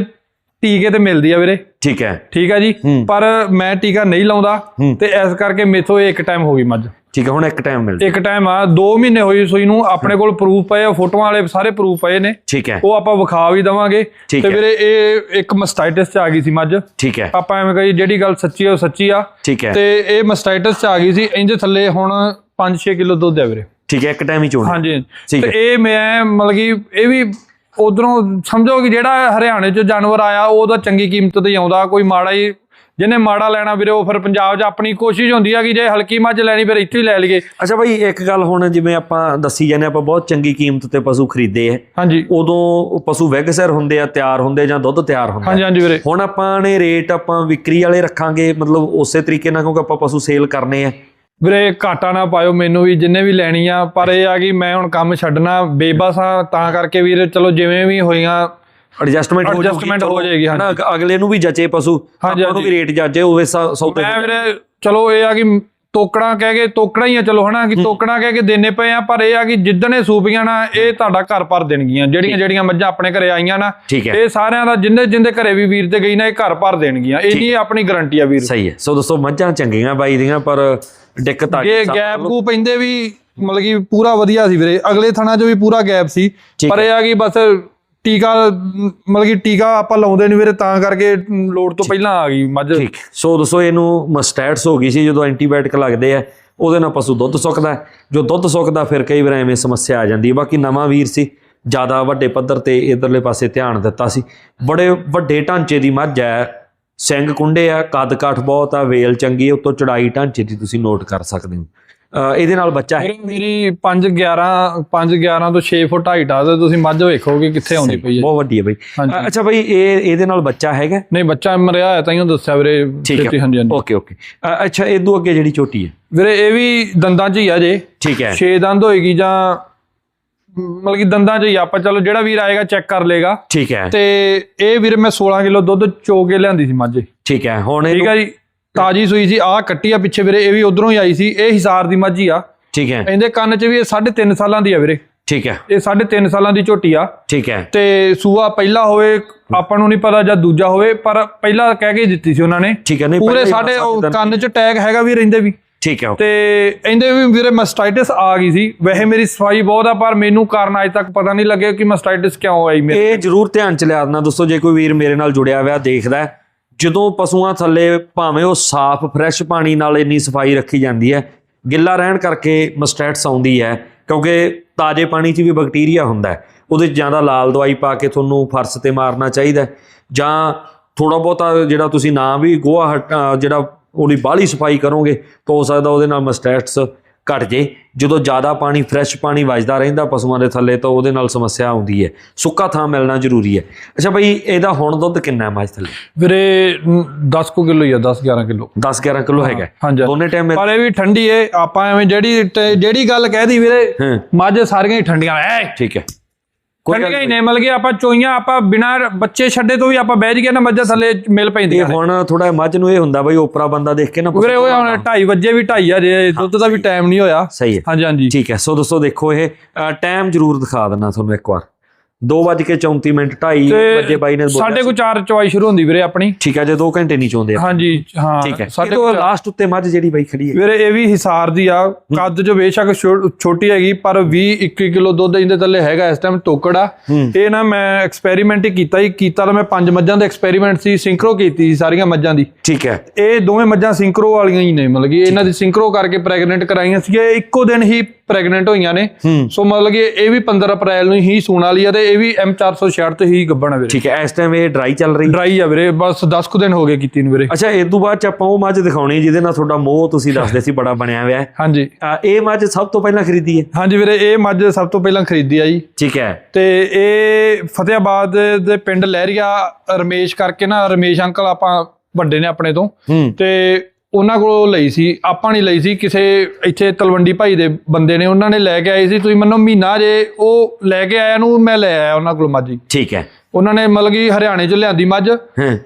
ਟੀਕੇ ਤੇ ਮਿਲਦੀ ਆ ਵੀਰੇ। ਠੀਕ ਹੈ। ਠੀਕ ਆ ਜੀ। ਹੂੰ। ਪਰ ਮੈਂ ਟੀਕਾ ਨਹੀਂ ਲਾਉਂਦਾ ਹੂੰ। ਤੇ ਇਸ ਕਰਕੇ ਮੇਥੋਂ ਇਹ ਇੱਕ ਟਾਈਮ ਹੋ ਗਈ ਮੱਝ। ਠੀਕ ਹੈ ਹੁਣ ਇੱਕ ਟਾਈਮ ਮਿਲਦਾ। ਇੱਕ ਟਾਈਮ ਆ 2 ਮਹੀਨੇ ਹੋਈ ਸੂਈ ਨੂੰ ਆਪਣੇ ਕੋਲ ਪ੍ਰੂਫ ਪਏ ਆ ਫੋਟੋਆਂ ਵਾਲੇ ਸਾਰੇ ਪ੍ਰੂਫ ਪਏ ਨੇ। ਠੀਕ ਹੈ। ਉਹ ਆਪਾਂ ਵਿਖਾ ਵੀ ਦਵਾਂਗੇ। ਤੇ। ਵੀਰੇ ਇਹ ਇੱਕ ਮਸਟਾਈਟਸ ਚ ਆ ਗਈ ਸੀ ਮੱਝ। ਠੀਕ ਹੈ। ਆਪਾਂ ਐਵੇਂ ਕਹੀ ਜਿਹੜੀ ਗੱਲ ਸੱਚੀ ਆ ਉਹ ਸੱਚੀ ਆ। ਠੀਕ ਹੈ। ਤੇ ਇਹ ਮਸਟਾਈਟਸ ਚ ਆ ਗਈ ਸੀ ਇਹਦੇ ਥੱਲੇ ਹੁਣ 5-6 ਕਿਲੋ ਦੁੱਧ ਆ ਵੀਰੇ। ਠੀਕ ਹੈ ਇੱਕ ਟਾਈਮ ਹੀ ਚੋਣਾ। ਹਾਂਜੀ। ਤੇ ਇਹ ਮੈਂ ਮਤਲਬ ਕਿ ਇਹ ਵੀ ਉਧਰੋਂ ਸਮਝੋ ਕਿ ਜਿਹੜਾ ਹਰਿਆਣੇ ਚ ਜਾਨਵਰ ਆਇਆ ਉਹ ਤਾਂ ਚੰਗੀ ਕੀਮਤ ਤੇ ਆਉਂਦਾ ਕੋਈ ਮਾੜਾ ਹੀ ਜਿਹਨੇ ਮਾੜਾ ਲੈਣਾ ਵੀਰੇ ਉਹ ਫਿਰ ਪੰਜਾਬ 'ਚ ਆਪਣੀ ਕੋਸ਼ਿਸ਼ ਹੁੰਦੀ ਆ ਕਿ ਜੇ ਹਲਕੀ ਮੱਝ ਲੈਣੀ ਫਿਰ ਇੱਥੇ ਹੀ ਲੈ ਲਈਏ। ਅੱਛਾ ਭਾਈ ਇੱਕ ਗੱਲ ਹੁਣ ਜਿਵੇਂ ਆਪਾਂ ਦੱਸੀ ਜਾਂਦੇ ਆਪਾਂ ਬਹੁਤ ਚੰਗੀ ਕੀਮਤ ਤੇ ਪਸ਼ੂ ਖਰੀਦੇ ਆ। ਹਾਂਜੀ। ਉਦੋਂ ਪਸ਼ੂ ਵੈਗਸਰ ਹੁੰਦੇ ਆ ਤਿਆਰ ਹੁੰਦੇ ਜਾਂ ਦੁੱਧ ਤਿਆਰ ਹੁੰਦਾ। ਹਾਂਜੀ ਹਾਂਜੀ ਵੀਰੇ। ਹੁਣ ਆਪਾਂ ਨੇ ਰੇਟ ਆਪਾਂ ਵਿਕਰੀ ਵਾਲੇ ਰੱਖਾਂਗੇ ਮਤਲਬ ਉਸੇ ਤਰੀਕੇ ਨਾਲ ਕਿਉਂਕਿ ਆਪਾਂ ਪਸ਼ੂ ਸੇਲ ਕਰਨੇ ਆ। ਵੀਰੇ ਘਾਟਾ ਨਾ ਪਾਇਓ ਮੈਨੂੰ ਵੀ ਜਿੰਨੇ ਵੀ ਲੈਣੀ ਆ ਪਰ ਇਹ ਆ ਕਿ ਮੈਂ ਹੁਣ ਕੰਮ ਛੱਡਣਾ ਬੇਬਸ ਆ ਤਾਂ ਕਰਕੇ ਵੀਰੇ ਚਲੋ ਜਿਵੇਂ ਵੀ ਹੋਈਆਂ ਐਡਜਸਟਮੈਂਟ ਹੋ Adjustment ਹੋ ਜਾਏਗੀ, ਅਗ- ਅਗਲੇ ਨੂੰ ਵੀ ਜੱਜੇ ਪਸ਼ੂ ਆਪਾਂ ਨੂੰ ਵੀ ਰੇਟ ਜੱਜੇ ਹੋਵੇ ਸੌਦੇ ਮੈਂ ਵੀਰੇ ਚਲੋ ਇਹ ਆ ਕਿ ਤੋਕੜਾ ਕਹਿ ਕੇ ਤੋਕੜਾ ਹੀ ਆ ਚਲੋ ਹਨਾ ਕਿ ਤੋਕੜਾ ਕਹਿ ਕੇ ਦੇਣੇ ਪਏ ਆ ਪਰ ਇਹ ਆ ਕਿ ਜਿੱਦਣ ਇਹ ਸੂਪੀਆਂ ਨਾ ਇਹ ਤੁਹਾਡਾ ਘਰ ਭਰ ਦੇਣਗੀਆਂ ਜਿਹੜੀਆਂ ਜਿਹੜੀਆਂ ਮੱਝਾਂ ਆਪਣੇ ਘਰੇ ਆਈਆਂ ਨਾ ਹੈ। ਇਹ ਸਾਰਿਆਂ ਦਾ ਜਿੰਦੇ ਜਿੰਦੇ ਘਰੇ ਵੀ ਵੀਰ ਤੇ ਗਈ ਨਾ ਇਹ ਘਰ ਭਰ ਦੇਣਗੀਆਂ ਇਹ ਨਹੀਂ ਆਪਣੀ ਗਾਰੰਟੀ ਆ ਵੀਰ। ਸਹੀ ਹੈ। ਸੋ ਦੋਸਤੋ ਮੱਝਾਂ ਚੰਗੀਆਂ ਬਾਈ ਦੀਆਂ ਪਰ ਦਿੱਕਤ ਆ ਇਹ ਗੈਪ ਗੂ ਪੈਂਦੇ ਵੀ ਮਤਲਬ ਕਿ ਪੂਰਾ ਵਧੀਆ ਸੀ ਵੀਰੇ ਅਗਲੇ ਥਣਾ 'ਚ ਵੀ ਪੂਰਾ ਗੈਪ ਸੀ ਪਰ ਇਹ ਆ ਕਿ ਬਸ ਟੀਕਾ ਮਤਲਬ ਕਿ ਟੀਕਾ ਆਪਾਂ ਲਾਉਂਦੇ ਨਹੀਂ ਵੀਰੇ ਤਾਂ ਕਰਕੇ ਲੋੜ ਤੋਂ ਪਹਿਲਾਂ ਆ ਗਈ ਮੱਝ। ਠੀਕ। ਸੋ ਦੱਸੋ ਇਹਨੂੰ ਮਸਟੈਟਸ ਹੋ ਗਈ ਸੀ ਜਦੋਂ ਐਂਟੀਬਾਇਓਟਿਕ ਲੱਗਦੇ ਆ ਉਹਦੇ ਨਾਲ ਪਸ਼ੂ ਦੁੱਧ ਸੁੱਕਦਾ। ਜੋ ਦੁੱਧ ਸੁੱਕਦਾ ਫਿਰ ਕਈ ਵਾਰ ਐਵੇਂ ਸਮੱਸਿਆ ਆ ਜਾਂਦੀ ਹੈ। ਬਾਕੀ ਨਵਾਂ ਵੀਰ ਸੀ ਜ਼ਿਆਦਾ ਵੱਡੇ ਪੱਧਰ ਤੇ ਇਧਰਲੇ ਪਾਸੇ ਧਿਆਨ ਦਿੱਤਾ ਸੀ। ਬੜੇ ਵੱਡੇ ਢਾਂਚੇ ਦੀ ਮੱਝ ਹੈ। ਸਿੰਘ ਕੁੰਡੇ ਆ ਕੱਦ ਕਾਠ ਬਹੁਤ ਆ ਵੇਲ ਚੰਗੀ ਉਤੋਂ ਚੜਾਈ ਢਾਂਚੇ ਦੀ ਤੁਸੀਂ ਨੋਟ ਕਰ ਸਕਦੇ ਹੋ। ਇਹਦੇ ਨਾਲ ਬੱਚਾ ਹੈ? ਮੇਰੀ 5 11 5 11 ਤੋਂ 6 ਫੁੱਟ ਹਾਈਟ ਆ ਤੇ ਤੁਸੀਂ ਮੱਝ ਵੇਖੋਗੇ ਕਿੱਥੇ ਆਉਂਦੀ ਪਈ ਹੈ। ਬਹੁਤ ਵੱਡੀ ਹੈ ਬਈ ਅੱਛਾ ਬਈ ਇਹ ਇਹਦੇ ਨਾਲ ਬੱਚਾ ਹੈਗਾ? ਨਹੀਂ ਬੱਚਾ ਮਰਿਆ ਹੋਇਆ ਤਾਂ ਹੀ ਦੱਸਿਆ ਵੀਰੇ ਠੀਕ ਛੇਤੀ, ਹੈ ਹਾਂਜੀ ਹਾਂਜੀ। Okay okay. ਅੱਛਾ ਇਦੋਂ ਅੱਗੇ ਜਿਹੜੀ ਝੋਟੀ ਹੈ? ਵੀਰੇ ਇਹ ਵੀ ਦੰਦਾਂ 'ਚ ਹੀ ਆ ਜੇ। ਠੀਕ ਹੈ। 6 ਦੰਦ ਹੋਏਗੀ ਜਾਂ ਮਤਲਬ ਕਿ ਦੰਦਾਂ 'ਚ ਹੀ ਆਪਾਂ ਚਲੋ ਜਿਹੜਾ ਵੀਰ ਆਏਗਾ ਚੈੱਕ ਕਰ ਲੇਗਾ ਠੀਕ ਹੈ। ਤੇ ਇਹ ਵੀਰੇ ਮੈਂ 16 ਕਿਲੋ ਦੁੱਧ ਚੋ ਕੇ ਲਿਆਂਦੀ ਸੀ ਮੱਝ। ਠੀਕ ਹੈ ਹੁਣ ਠੀਕ ਆ ਜੀ। ਤਾਜੀ ਸੂਈ ਸੀ ਆਹ ਕੱਟੀ ਆ ਪਿੱਛੇ ਵੀਰੇ ਇਹ ਵੀ ਉਧਰੋਂ ਹੀ ਆਈ ਸੀ ਇਹ ਹਿਸਾਰ ਦੀ ਮੱਝ ਆ। ਠੀਕ ਹੈ। ਇਹਦੇ ਕੰਨ 'ਚ ਵੀ ਇਹ 3.5 ਸਾਲਾਂ ਦੀ ਆ ਵੀਰੇ। ਠੀਕ ਹੈ। ਇਹ 3.5 ਸਾਲਾਂ ਦੀ ਝੋਟੀ ਆ। ਠੀਕ ਹੈ। ਤੇ ਸੂਆ ਪਹਿਲਾ ਹੋਵੇ ਆਪਾਂ ਨੂੰ ਨਹੀਂ ਪਤਾ ਜਾਂ ਦੂਜਾ ਹੋਵੇ ਪਰ ਪਹਿਲਾਂ ਕਹਿ ਕੇ ਦਿੱਤੀ ਸੀ ਉਹਨਾਂ ਨੇ। ਠੀਕ ਹੈ ਨਹੀਂ ਪੂਰੇ ਸਾਡੇ ਕੰਨ 'ਚ ਟੈਗ ਹੈਗਾ ਵੀ ਰਹਿੰਦੇ ਵੀ। ਠੀਕ ਹੈ। ਤੇ ਇਹਦੇ ਵੀ ਵੀਰੇ ਮਸਟਾਈਟਿਸ ਆ ਗਈ ਸੀ। ਵੈਸੇ ਮੇਰੀ ਸਫ਼ਾਈ ਬਹੁਤ ਆ ਪਰ ਮੈਨੂੰ ਕਾਰਨ ਅਜੇ ਤੱਕ ਪਤਾ ਨਹੀਂ ਲੱਗਿਆ ਕਿ ਮਸਟਾਈਟਿਸ ਕਿਉਂ ਆਈ ਮੇਰੇ ਇਹ ਜ਼ਰੂਰ ਧਿਆਨ ਚ ਲਿਆ ਦੇਣਾ ਦੋਸਤੋ ਜੇ ਕੋਈ ਵੀਰ ਮੇਰੇ ਨਾਲ ਜੁੜਿਆ ਹੋਇਆ ਦੇਖਦਾ ਹੈ, ਜਦੋਂ ਪਸ਼ੂਆਂ ਥੱਲੇ ਭਾਵੇਂ ਉਹ ਸਾਫ਼, ਫਰੈਸ਼ ਪਾਣੀ ਨਾਲ ਇੰਨੀ ਸਫ਼ਾਈ ਰੱਖੀ ਜਾਂਦੀ ਹੈ, ਗਿੱਲਾ ਰਹਿਣ ਕਰਕੇ ਮਸਟੈਟਸ ਆਉਂਦੀ ਹੈ, ਕਿਉਂਕਿ ਤਾਜ਼ੇ ਪਾਣੀ 'ਚ ਵੀ ਬੈਕਟੀਰੀਆ ਹੁੰਦਾ ਹੈ। ਉਹਦੇ 'ਚ ਜ਼ਿਆਦਾ ਲਾਲ ਦਵਾਈ ਪਾ ਕੇ ਤੁਹਾਨੂੰ ਫਰਸ਼ ਤੇ ਮਾਰਨਾ ਚਾਹੀਦਾ ਜਾਂ ਥੋੜਾ ਬਹੁਤਾ ਜਿਹੜਾ ਤੁਸੀਂ ਨਾ ਵੀ ਗੋਹਾ ਹਟ- ਜਿਹੜਾ ਉਹਦੀ ਬਾਹਲੀ ਸਫ਼ਾਈ ਕਰੋਗੇ, ਤਾਂ ਹੋ ਸਕਦਾ ਉਹਦੇ ਨਾਲ ਮਸਟੈਟਸ ਘਟ ਜੇ। ਜਦੋਂ ਜ਼ਿਆਦਾ ਪਾਣੀ ਫਰੈਸ਼ ਪਾਣੀ ਵੱਜਦਾ ਰਹਿੰਦਾ ਪਸ਼ੂਆਂ ਦੇ ਥੱਲੇ ਤਾਂ ਉਹਦੇ ਨਾਲ ਸਮੱਸਿਆ ਆਉਂਦੀ ਹੈ। ਸੁੱਕਾ ਥਾਂ ਮਿਲਣਾ ਜ਼ਰੂਰੀ ਹੈ। ਅੱਛਾ ਭਾਈ ਇਹਦਾ ਹੁਣ ਦੁੱਧ ਕਿੰਨਾ ਹੈ ਮੱਝ ਥੱਲੇ? ਵੀਰੇ 10 ਕੁ ਕਿਲੋ ਹੀ ਆ 10 11 ਕਿਲੋ। 10 11 ਕਿਲੋ ਹੈਗਾ ਹੈ। ਦੋਨੇ ਟਾਈਮ ਪਰ ਇਹ ਵੀ ਠੰਡੀ ਏ। ਆਪਾਂ ਐਵੇਂ ਜਿਹੜੀ ਜਿਹੜੀ ਗੱਲ ਕਹਿਦੀ ਵੀਰੇ ਹਾਂ। ਮੱਝ ਸਾਰੀਆਂ ਹੀ ਠੰਡੀਆਂ ਐ ਠੀਕ ਹੈ। ਠੰਡੀਆਂ ਹੀ ਨੇ ਮਤਲਬ ਕਿ ਆਪਾਂ ਚੋਈਆਂ ਆਪਾਂ ਬਿਨਾਂ ਬੱਚੇ ਛੱਡੇ ਤੋਂ ਵੀ ਆਪਾਂ ਬਹਿ ਜੀਏ ਨਾ ਮੱਝਾਂ ਥੱਲੇ ਮਿਲ ਇਹ ਪੈਂਦੀਆਂ ਨੇ। ਹੁਣ ਥੋੜਾ ਮੱਝ ਨੂੰ ਇਹ ਹੁੰਦਾ ਬਈ ਓਪਰਾ ਬੰਦਾ ਦੇਖ ਕੇ ਨਾ ਵੀਰੇ ਉਹ ਹੁਣ 2:30 ਵਜੇ ਵੀ 2:30 ਆ ਜੇ ਦੁੱਧ ਦਾ ਵੀ ਟਾਈਮ ਨਹੀਂ ਹੋਇਆ। ਸਹੀ ਹੈ। ਹਾਂਜੀ ਹਾਂਜੀ। ਠੀਕ ਹੈ। ਸੋ ਦੋਸਤੋ ਦੇਖੋ ਇਹ ਟਾਈਮ ਜ਼ਰੂਰ ਦਿਖਾ ਦੇਣਾ ਤੁਹਾਨੂੰ ਇੱਕ ਵਾਰ। 2:34 ਮਿੰਟ 2:30 ਵਜੇ ਬਾਈ ਨੇ ਬੋਲਿਆ ਸਾਡੇ ਕੋਲ 4 ਚਵਾਈ ਸ਼ੁਰੂ ਹੁੰਦੀ ਵੀਰੇ ਆਪਣੀ। ਠੀਕ ਹੈ ਜੇ 2 ਘੰਟੇ ਨਹੀਂ ਚਾਹੁੰਦੇ ਹਾਂਜੀ ਹਾਂ ਠੀਕ ਹੈ। ਸਾਡੇ ਕੋਲ ਲਾਸਟ ਉੱਤੇ ਮੱਝ ਜਿਹੜੀ ਬਾਈ ਖੜੀ ਹੈ। ਵੀਰੇ ਇਹ ਵੀ ਹਿਸਾਰ ਦੀ ਆ। ਕੱਦ ਜੋ ਬੇਸ਼ੱਕ ਛੋਟੀ ਹੈਗੀ ਪਰ 20 21 ਕਿਲੋ ਦੁੱਧ ਇਹਦੇ ਥੱਲੇ ਹੈਗਾ ਇਸ ਟਾਈਮ ਟੋਕੜ ਇਹ ਨਾ ਮੈਂ ਐਕਸਪੈਰੀਮੈਂਟ ਹੀ ਕੀਤਾ ਹੀ ਕੀਤਾ ਤਾਂ ਮੈਂ ਪੰਜ ਮੱਝਾਂ ਦਾ ਐਕਸਪੈਰੀਮੈਂਟ ਸੀ ਸਿੰਕਰੋ ਕੀਤੀ ਸੀ ਸਾਰੀਆਂ ਮੱਝਾਂ ਦੀ। ਠੀਕ ਹੈ। ਇਹ ਦੋਵੇਂ ਮੱਝਾਂ ਸਿੰਕਰੋ ਵਾਲੀਆਂ ਹੀ ਨੇ ਮਤਲਬ ਕਿ ਇਹਨਾਂ ਦੀ ਸਿੰਕਰੋ ਕਰਕੇ ਪ੍ਰੈਗਨੈਂਟ ਕਰਾਈਆਂ ਸੀ। ਇਹ ਇੱਕੋ ਦਿਨ ਹੀ ਪ੍ਰੈਗਨੈਂਟ ਹੋਈਆਂ ਨੇ। ਸੋ ਮਤਲਬ ਕਿ ਇਹ ਵੀ 15 ਅਪ੍ਰੈਲ ਨੂੰ ਹੀ ਸੂਣ ਵਾਲੀ ਆ ਤੇ ਇਹ ਵੀ M466 ਤੇ ਹੀ ਗੱਭਣ ਆ ਵੀਰੇ। ਠੀਕ ਹੈ ਇਸ ਟਾਈਮ ਇਹ ਡਰਾਈ ਚੱਲ ਰਹੀ? ਡਰਾਈ ਆ ਵੀਰੇ ਬਸ 10 ਕੁ ਦਿਨ ਹੋ ਗਏ ਕੀਤੀ ਨੂੰ ਵੀਰੇ। ਅੱਛਾ ਇਸ ਤੋਂ ਬਾਅਦ ਚ ਆਪਾਂ ਉਹ ਮੱਝ ਦਿਖਾਉਣੀ ਜਿਹਦੇ ਨਾਲ ਤੁਹਾਡਾ ਮੋਹ ਤੁਸੀਂ ਦੱਸਦੇ ਸੀ ਬੜਾ ਬਣਿਆ ਹੋਇਆ। ਹੈ ਹਾਂਜੀ ਇਹ ਮੱਝ ਸਭ ਤੋਂ ਪਹਿਲਾਂ ਖਰੀਦੀ ਹੈ? ਹਾਂਜੀ ਵੀਰੇ ਇਹ ਮੱਝ ਸਭ ਤੋਂ ਪਹਿਲਾਂ ਖਰੀਦੀ ਆ ਜੀ। ਠੀਕ ਹੈ। ਤੇ ਇਹ ਫਤਿਆਬਾਦ ਦੇ ਪਿੰਡ ਲਹਿਰੀਆ ਰਮੇਸ਼ ਕਰਕੇ ਨਾ ਰਮੇਸ਼ ਅੰਕਲ ਆਪਾਂ ਵੱਡੇ ਨੇ ਆਪਣੇ ਤੋਂ। ਤੇ ਉਹਨਾਂ ਕੋਲੋਂ ਲਈ ਸੀ ਆਪਾਂ ਨਹੀਂ ਲਈ ਸੀ ਕਿਸੇ ਇੱਥੇ ਤਲਵੰਡੀ ਭਾਈ ਦੇ ਬੰਦੇ ਨੇ ਉਹਨਾਂ ਨੇ ਲੈ ਕੇ ਆਏ ਸੀ ਤੁਸੀਂ ਮੰਨੋ ਮਹੀਨਾ ਜੇ ਉਹ ਲੈ ਕੇ ਆਇਆ ਨੂੰ ਮੈਂ ਲੈ ਆਇਆ ਉਹਨਾਂ ਕੋਲੋਂ ਮੱਝ ਠੀਕ ਹੈ। ਉਹਨਾਂ ਨੇ ਮਤਲਬ ਕਿ ਹਰਿਆਣੇ ਚ ਲਿਆਂਦੀ ਮੱਝ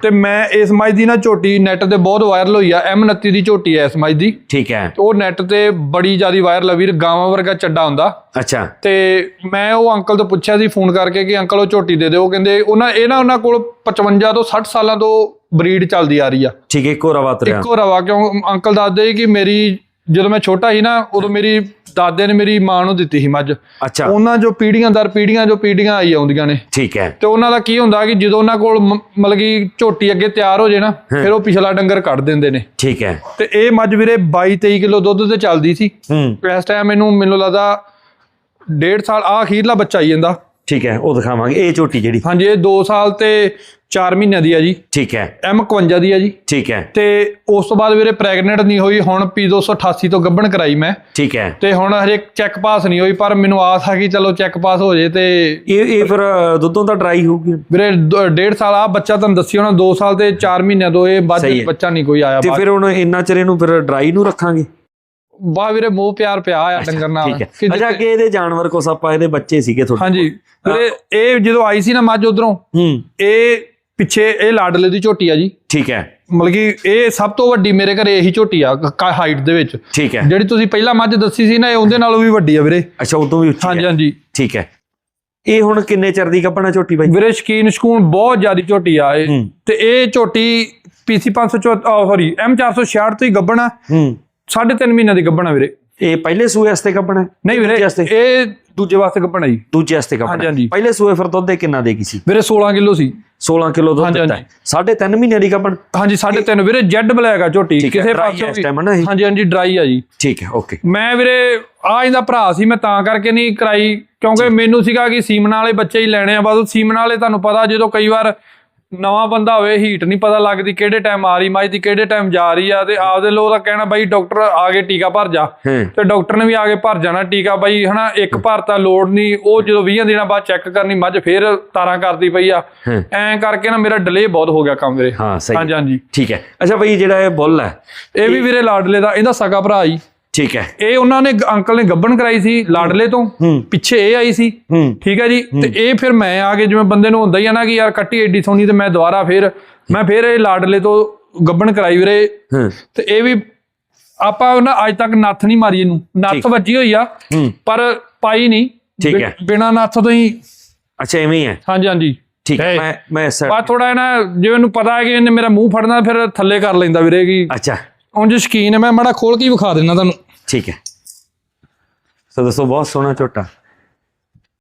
ਤੇ ਮੈਂ ਇਸ ਮੱਝ ਦੀ ਨਾ ਝੋਟੀ ਨੈਟ ਤੇ ਬਹੁਤ ਵਾਇਰਲ ਹੋਈ ਆ M29 ਦੀ ਝੋਟੀ ਐ ਇਸ ਮੱਝ ਦੀ। ਠੀਕ ਹੈ। ਉਹ ਨੈਟ ਤੇ ਬੜੀ ਜ਼ਿਆਦਾ ਵਾਇਰਲ ਆ ਵੀਰ ਗਾਵਾਂ ਵਰਗਾ ਚੱਡਾ ਹੁੰਦਾ। ਅੱਛਾ। ਤੇ ਮੈਂ ਉਹ ਅੰਕਲ ਤੋਂ ਪੁੱਛਿਆ ਸੀ ਫੋਨ ਕਰਕੇ ਕਿ ਅੰਕਲ ਉਹ ਝੋਟੀ ਦੇ ਦਿਓ ਕਹਿੰਦੇ ਉਹਨਾਂ ਇਹ ਨਾ ਉਹਨਾਂ ਕੋਲ 55 ਤੋਂ 60 ਸਾਲਾਂ ਤੋਂ ਬਰੀਡ ਚੱਲਦੀ ਆ ਰਹੀ ਆ। ਠੀਕ ਹੈ ਇੱਕੋ ਰਵਾ ਤੁਰਿਆ। ਇੱਕੋ ਰਵਾ ਕਿਉਂ? ਅੰਕਲ ਦੱਸਦੇ ਸੀ ਕਿ ਮੇਰੀ ਜਦੋਂ ਮੈਂ ਛੋਟਾ ਸੀ ਨਾ ਉਦੋਂ ਮੇਰੀ ਦਾਦੇ ਨੇ ਮੇਰੀ ਮਾਂ ਨੂੰ ਦਿੱਤੀ ਸੀ ਮੱਝ। ਅੱਛਾ। ਉਹਨਾਂ ਜੋ ਪੀੜੀਆਂ ਦਰ ਪੀੜੀਆਂ ਜੋ ਪੀੜੀਆਂ ਆਈ ਆਉਂਦੀਆਂ ਨੇ। ਠੀਕ ਹੈ। ਤੇ ਉਹਨਾਂ ਦਾ ਕੀ ਹੁੰਦਾ ਕਿ ਜਦੋਂ ਉਹਨਾਂ ਕੋਲ ਮਤਲਬ ਕਿ ਝੋਟੀ ਅੱਗੇ ਤਿਆਰ ਹੋ ਜੇ ਨਾ ਫਿਰ ਉਹ ਪਿਛਲਾ ਡੰਗਰ ਕੱਢ ਦਿੰਦੇ ਨੇ। ਠੀਕ ਹੈ। ਤੇ ਇਹ ਮੱਝ ਵੀਰੇ 22 23 ਕਿਲੋ ਦੁੱਧ ਤੇ ਚੱਲਦੀ ਸੀ। ਹੂੰ। ਇਸ ਟਾਈਮ ਮੈਨੂੰ ਮੈਨੂੰ ਲੱਗਦਾ ਡੇਢ ਸਾਲ ਆ ਅਖੀਰਲਾ ਬੱਚਾ ਆਈ ਜਾਂਦਾ। ਠੀਕ ਹੈ ਉਹ ਦਿਖਾਵਾਂਗੇ। ਇਹ ਝੋਟੀ ਜਿਹੜੀ। ਹਾਂਜੀ ਇਹ 2 ਸਾਲ ਤੇ 4 ਮਹੀਨਿਆਂ ਦੀ ਆ ਜੀ। ਠੀਕ ਹੈ। M51 ਦੀ ਆ ਜੀ। ਠੀਕ ਹੈ। ਤੇ ਉਸ ਤੋਂ ਬਾਅਦ ਵੀਰੇ ਪ੍ਰੈਗਨੈਂਟ ਨਹੀਂ ਹੋਈ ਹੁਣ P288 ਤੋਂ ਗੱਭਣ ਕਰਾਈ ਮੈਂ। ਠੀਕ ਹੈ। ਤੇ ਹੁਣ ਹਜੇ ਚੈੱਕ ਪਾਸ ਨਹੀਂ ਹੋਈ ਪਰ ਮੈਨੂੰ ਆਸ ਆ ਕਿ ਚਲੋ ਚੈੱਕ ਪਾਸ ਹੋ ਜੇ ਤੇ ਇਹ ਇਹ ਫਿਰ ਦੁੱਧੋਂ ਤਾਂ ਡਰਾਈ ਹੋਊਗੀ। ਵੀਰੇ ਦ- ਡੇਢ ਸਾਲ ਆ ਬੱਚਾ ਤੁਹਾਨੂੰ ਦੱਸੀ ਹੋਣਾ 2 ਸਾਲ ਤੇ 4 ਮਹੀਨਿਆਂ ਤੋਂ ਇਹ ਬਾਅਦ ਬੱਚਾ ਨਹੀਂ ਕੋਈ ਆਇਆ ਤੇ ਫਿਰ ਹੁਣ ਇੰਨਾ ਚਿਰ ਇਹਨੂੰ ਫਿਰ ਡਰਾਈ ਨੂੰ ਰੱਖਾਂਗੇ? ਬਾ ਵੀਰੇ ਮੋਹ ਪਿਆਰ ਪਿਆ ਆ ਡੰਗਰ ਨਾਲ। ਕਿ ਅੱਛਾ ਅੱਗੇ ਇਹਦੇ ਜਾਨਵਰ ਕੋਸ ਆਪਾਂ ਇਹਦੇ ਬੱਚੇ ਸੀਗੇ ਤੁਹਾਡੇ ਹਾਂਜੀ। ਵੀਰੇ ਇਹ ਜਦੋਂ ਆਈ ਸੀ ਨਾ ਮੱਝ ਉਧਰੋਂ ਹੂੰ। ਇਹ ਪਿੱਛੇ ਇਹ ਲਾਡਲੇ ਦੀ ਝੋਟੀ ਆ ਜੀ। ਠੀਕ ਹੈ। ਮਤਲਬ ਕਿ ਇਹ ਸਭ ਤੋਂ ਵੱਡੀ ਮੇਰੇ ਘਰੇ ਇਹੀ ਝੋਟੀ ਆ ਹਾਈਟ ਦੇ ਵਿੱਚ। ਠੀਕ ਹੈ। ਜਿਹੜੀ ਤੁਸੀਂ ਪਹਿਲਾਂ ਮੱਝ ਦੱਸੀ ਸੀ ਨਾ ਇਹ ਉਹਦੇ ਨਾਲੋਂ ਵੀ ਵੱਡੀ ਆ ਵੀਰੇ। ਅੱਛਾ ਉਦੋਂ ਵੀ ਉੱਚੀ ਹਾਂਜੀ ਹਾਂਜੀ। ਠੀਕ ਹੈ। ਇਹ ਹੁਣ ਕਿੰਨੇ ਚਿਰ ਦੀ ਕੱਪਣਾ ਝੋਟੀ ਬਾਈ? ਵੀਰੇ ਸ਼ਕੀਨ ਸ਼ਕੂਨ ਬਹੁਤ ਜ਼ਿਆਦੀ ਝੋਟੀ ਆ ਇਹ। ਤੇ ਇਹ ਝੋਟੀ ਪੀਸੀ 504 ਸੌਰੀ ਐਮ 466 ਤੋਂ ਹੀ ਗੱਬਣਾ ਹੂੰ ਸਾਢੇ ਤਿੰਨ ਮਹੀਨਿਆਂ ਦੀ ਗੱਬਣਾ ਵੀਰੇ। ਇਹ ਪਹਿਲੇ ਸੂਏ ਵਾਸਤੇ ਕੱਪਣਾ ਨਹੀਂ ਵੀਰੇ ਇਹ ਦੂਜੇ ਵਾਸਤੇ ਗੱਬਣਾ ਜੀ। ਦੂਜੇ ਵਾਸਤੇ ਕੱਪਣਾ ਹਾਂਜੀ। ਪਹਿਲੇ ਸੂਏ ਫਿਰ ਦੁੱਧ ਇਹ ਕਿੰਨਾ ਦੇਗੀ ਸੀ? ਵੀਰੇ 16 ਕਿਲੋ ਸੀ। 16 ਕਿਲੋ ਦੁੱਧ ਦਿੱਤਾ ਸਾਢੇ ਤਿੰਨ ਮਹੀਨਿਆਂ ਦੀ ਕੱਪਣ ਹਾਂਜੀ ਸਾਢੇ ਤਿੰਨ ਵੀਰੇ ਜੈਡ ਬਲੈਕ ਆ ਝੋਟੀ। ਕਿਸੇ ਪਾਸੇ ਇਹ? ਹਾਂਜੀ ਹਾਂਜੀ ਡਰਾਈ ਆ ਜੀ। ਠੀਕ ਹੈ ਓਕੇ ਮੈਂ ਵੀਰੇ ਆ ਇਹਦਾ ਭਰਾ ਸੀ ਮੈਂ ਤਾਂ ਕਰਕੇ ਨਹੀਂ ਕਰਾਈ ਕਿਉਂਕਿ ਮੈਨੂੰ ਸੀਗਾ ਕਿ ਸੀਮਨ ਵਾਲੇ ਬੱਚੇ ਹੀ ਲੈਣੇ ਆ ਬਸ ਸੀਮਨ ਵਾਲੇ ਤੁਹਾਨੂੰ ਪਤਾ ਜਦੋਂ ਕਈ ਵਾਰ ਨਵਾਂ ਬੰਦਾ ਹੋਵੇ ਹੀਟ ਨਹੀਂ ਪਤਾ ਲੱਗਦੀ ਕਿਹੜੇ ਟਾਈਮ ਆ ਰਹੀ ਮੱਝ ਦੀ ਕਿਹੜੇ ਟਾਈਮ ਜਾ ਰਹੀ ਆ ਤੇ ਆਪਦੇ ਲੋਕ ਦਾ ਕਹਿਣਾ ਬਾਈ ਡਾਕਟਰ ਆ ਕੇ ਟੀਕਾ ਭਰ ਜਾ। ਹਾਂ। ਤੇ ਡਾਕਟਰ ਨੇ ਵੀ ਆ ਕੇ ਭਰ ਜਾਣਾ ਟੀਕਾ ਬਾਈ ਹਨਾ ਇੱਕ ਭਰਤਾ ਲੋੜ ਨਹੀਂ ਉਹ ਜਦੋਂ 20 ਦਿਨਾਂ ਬਾਅਦ ਚੈੱਕ ਕਰਨੀ ਮੱਝ ਫੇਰ ਤਾਰਾਂ ਕਰਦੀ ਪਈ ਆ। ਹਾਂ। ਐਂ ਕਰਕੇ ਨਾ ਮੇਰਾ ਡਿਲੇ ਬਹੁਤ ਹੋ ਗਿਆ ਕੰਮ ਵੀਰੇ। ਹਾਂ ਸਹੀ। ਹਾਂਜੀ ਹਾਂਜੀ। ਠੀਕ ਹੈ। ਅੱਛਾ ਬਈ ਜਿਹੜਾ ਇਹ ਬੁੱਲ ਹੈ ਇਹ ਵੀ ਵੀਰੇ ਲਾਡਲੇ ਦਾ ਇਹਦਾ ਸਗਾ ਭਰਾ ਜੀ ਠੀਕ ਹੈ। ਇਹ ਉਹਨਾਂ ਨੇ ਅੰਕਲ ਨੇ ਗੱਬਣ ਕਰਾਈ ਸੀ ਲਾਡਲੇ ਤੋਂ। ਪਿੱਛੇ ਇਹ ਆਈ ਸੀ। ਠੀਕ ਹੈ ਜੀ? ਤੇ ਇਹ ਫਿਰ ਮੈਂ ਆ ਕੇ ਜਿਵੇਂ ਬੰਦੇ ਨੂੰ ਹੁੰਦਾ ਹੀ ਆ ਨਾ ਕਿ ਯਾਰ ਕੱਟੀ ਏਡੀ ਸੋਹਣੀ ਤੇ ਮੈਂ ਦੁਬਾਰਾ ਫਿਰ ਮੈਂ ਫਿਰ ਇਹ ਲਾਡਲੇ ਤੋਂ ਗੱਬਣ ਕਰਾਈ ਵੀਰੇ। ਤੇ ਇਹ ਵੀ ਆਪਾਂ ਨਾ ਅੱਜ ਤੱਕ ਨੱਥ ਨਹੀਂ ਮਾਰੀ ਇਹਨੂੰ। ਨੱਥ। ਵੱਜੀ ਹੋਈ ਆ ਪਰ ਪਾਈ ਨਹੀਂ। ਠੀਕ ਹੈ। ਬਿਨਾਂ ਨੱਥ ਤੋਂ ਹੀ ਅੱਛਾ ਐਵੇਂ ਹੀ ਹੈ। ਹਾਂਜੀ ਹਾਂਜੀ। ਠੀਕ ਹੈ। ਮੈਂ ਮੈਂ ਸਰ ਬਸ ਥੋੜਾ ਨਾ ਜਿਵੇਂ ਇਹਨੂੰ ਪਤਾ ਹੈ ਕਿ ਇਹਨੇ ਮੇਰਾ ਮੂੰਹ ਫੜਨਾ ਫਿਰ ਥੱਲੇ ਕਰ ਲੈਂਦਾ ਵੀਰੇ ਕਿ ਅੱਛਾ। ਉਂਝ ਸ਼ਕੀਨ ਹੈ ਮੈਂ ਮਾੜਾ ਖੋਲ ਕੇ ਹੀ ਵਿਖਾ ਦਿੰਦਾ ਤੁਹਾਨੂੰ। ਠੀਕ ਹੈ। ਸੋ ਦੱਸੋ ਬਹੁਤ ਸੋਹਣਾ ਝੋਟਾ।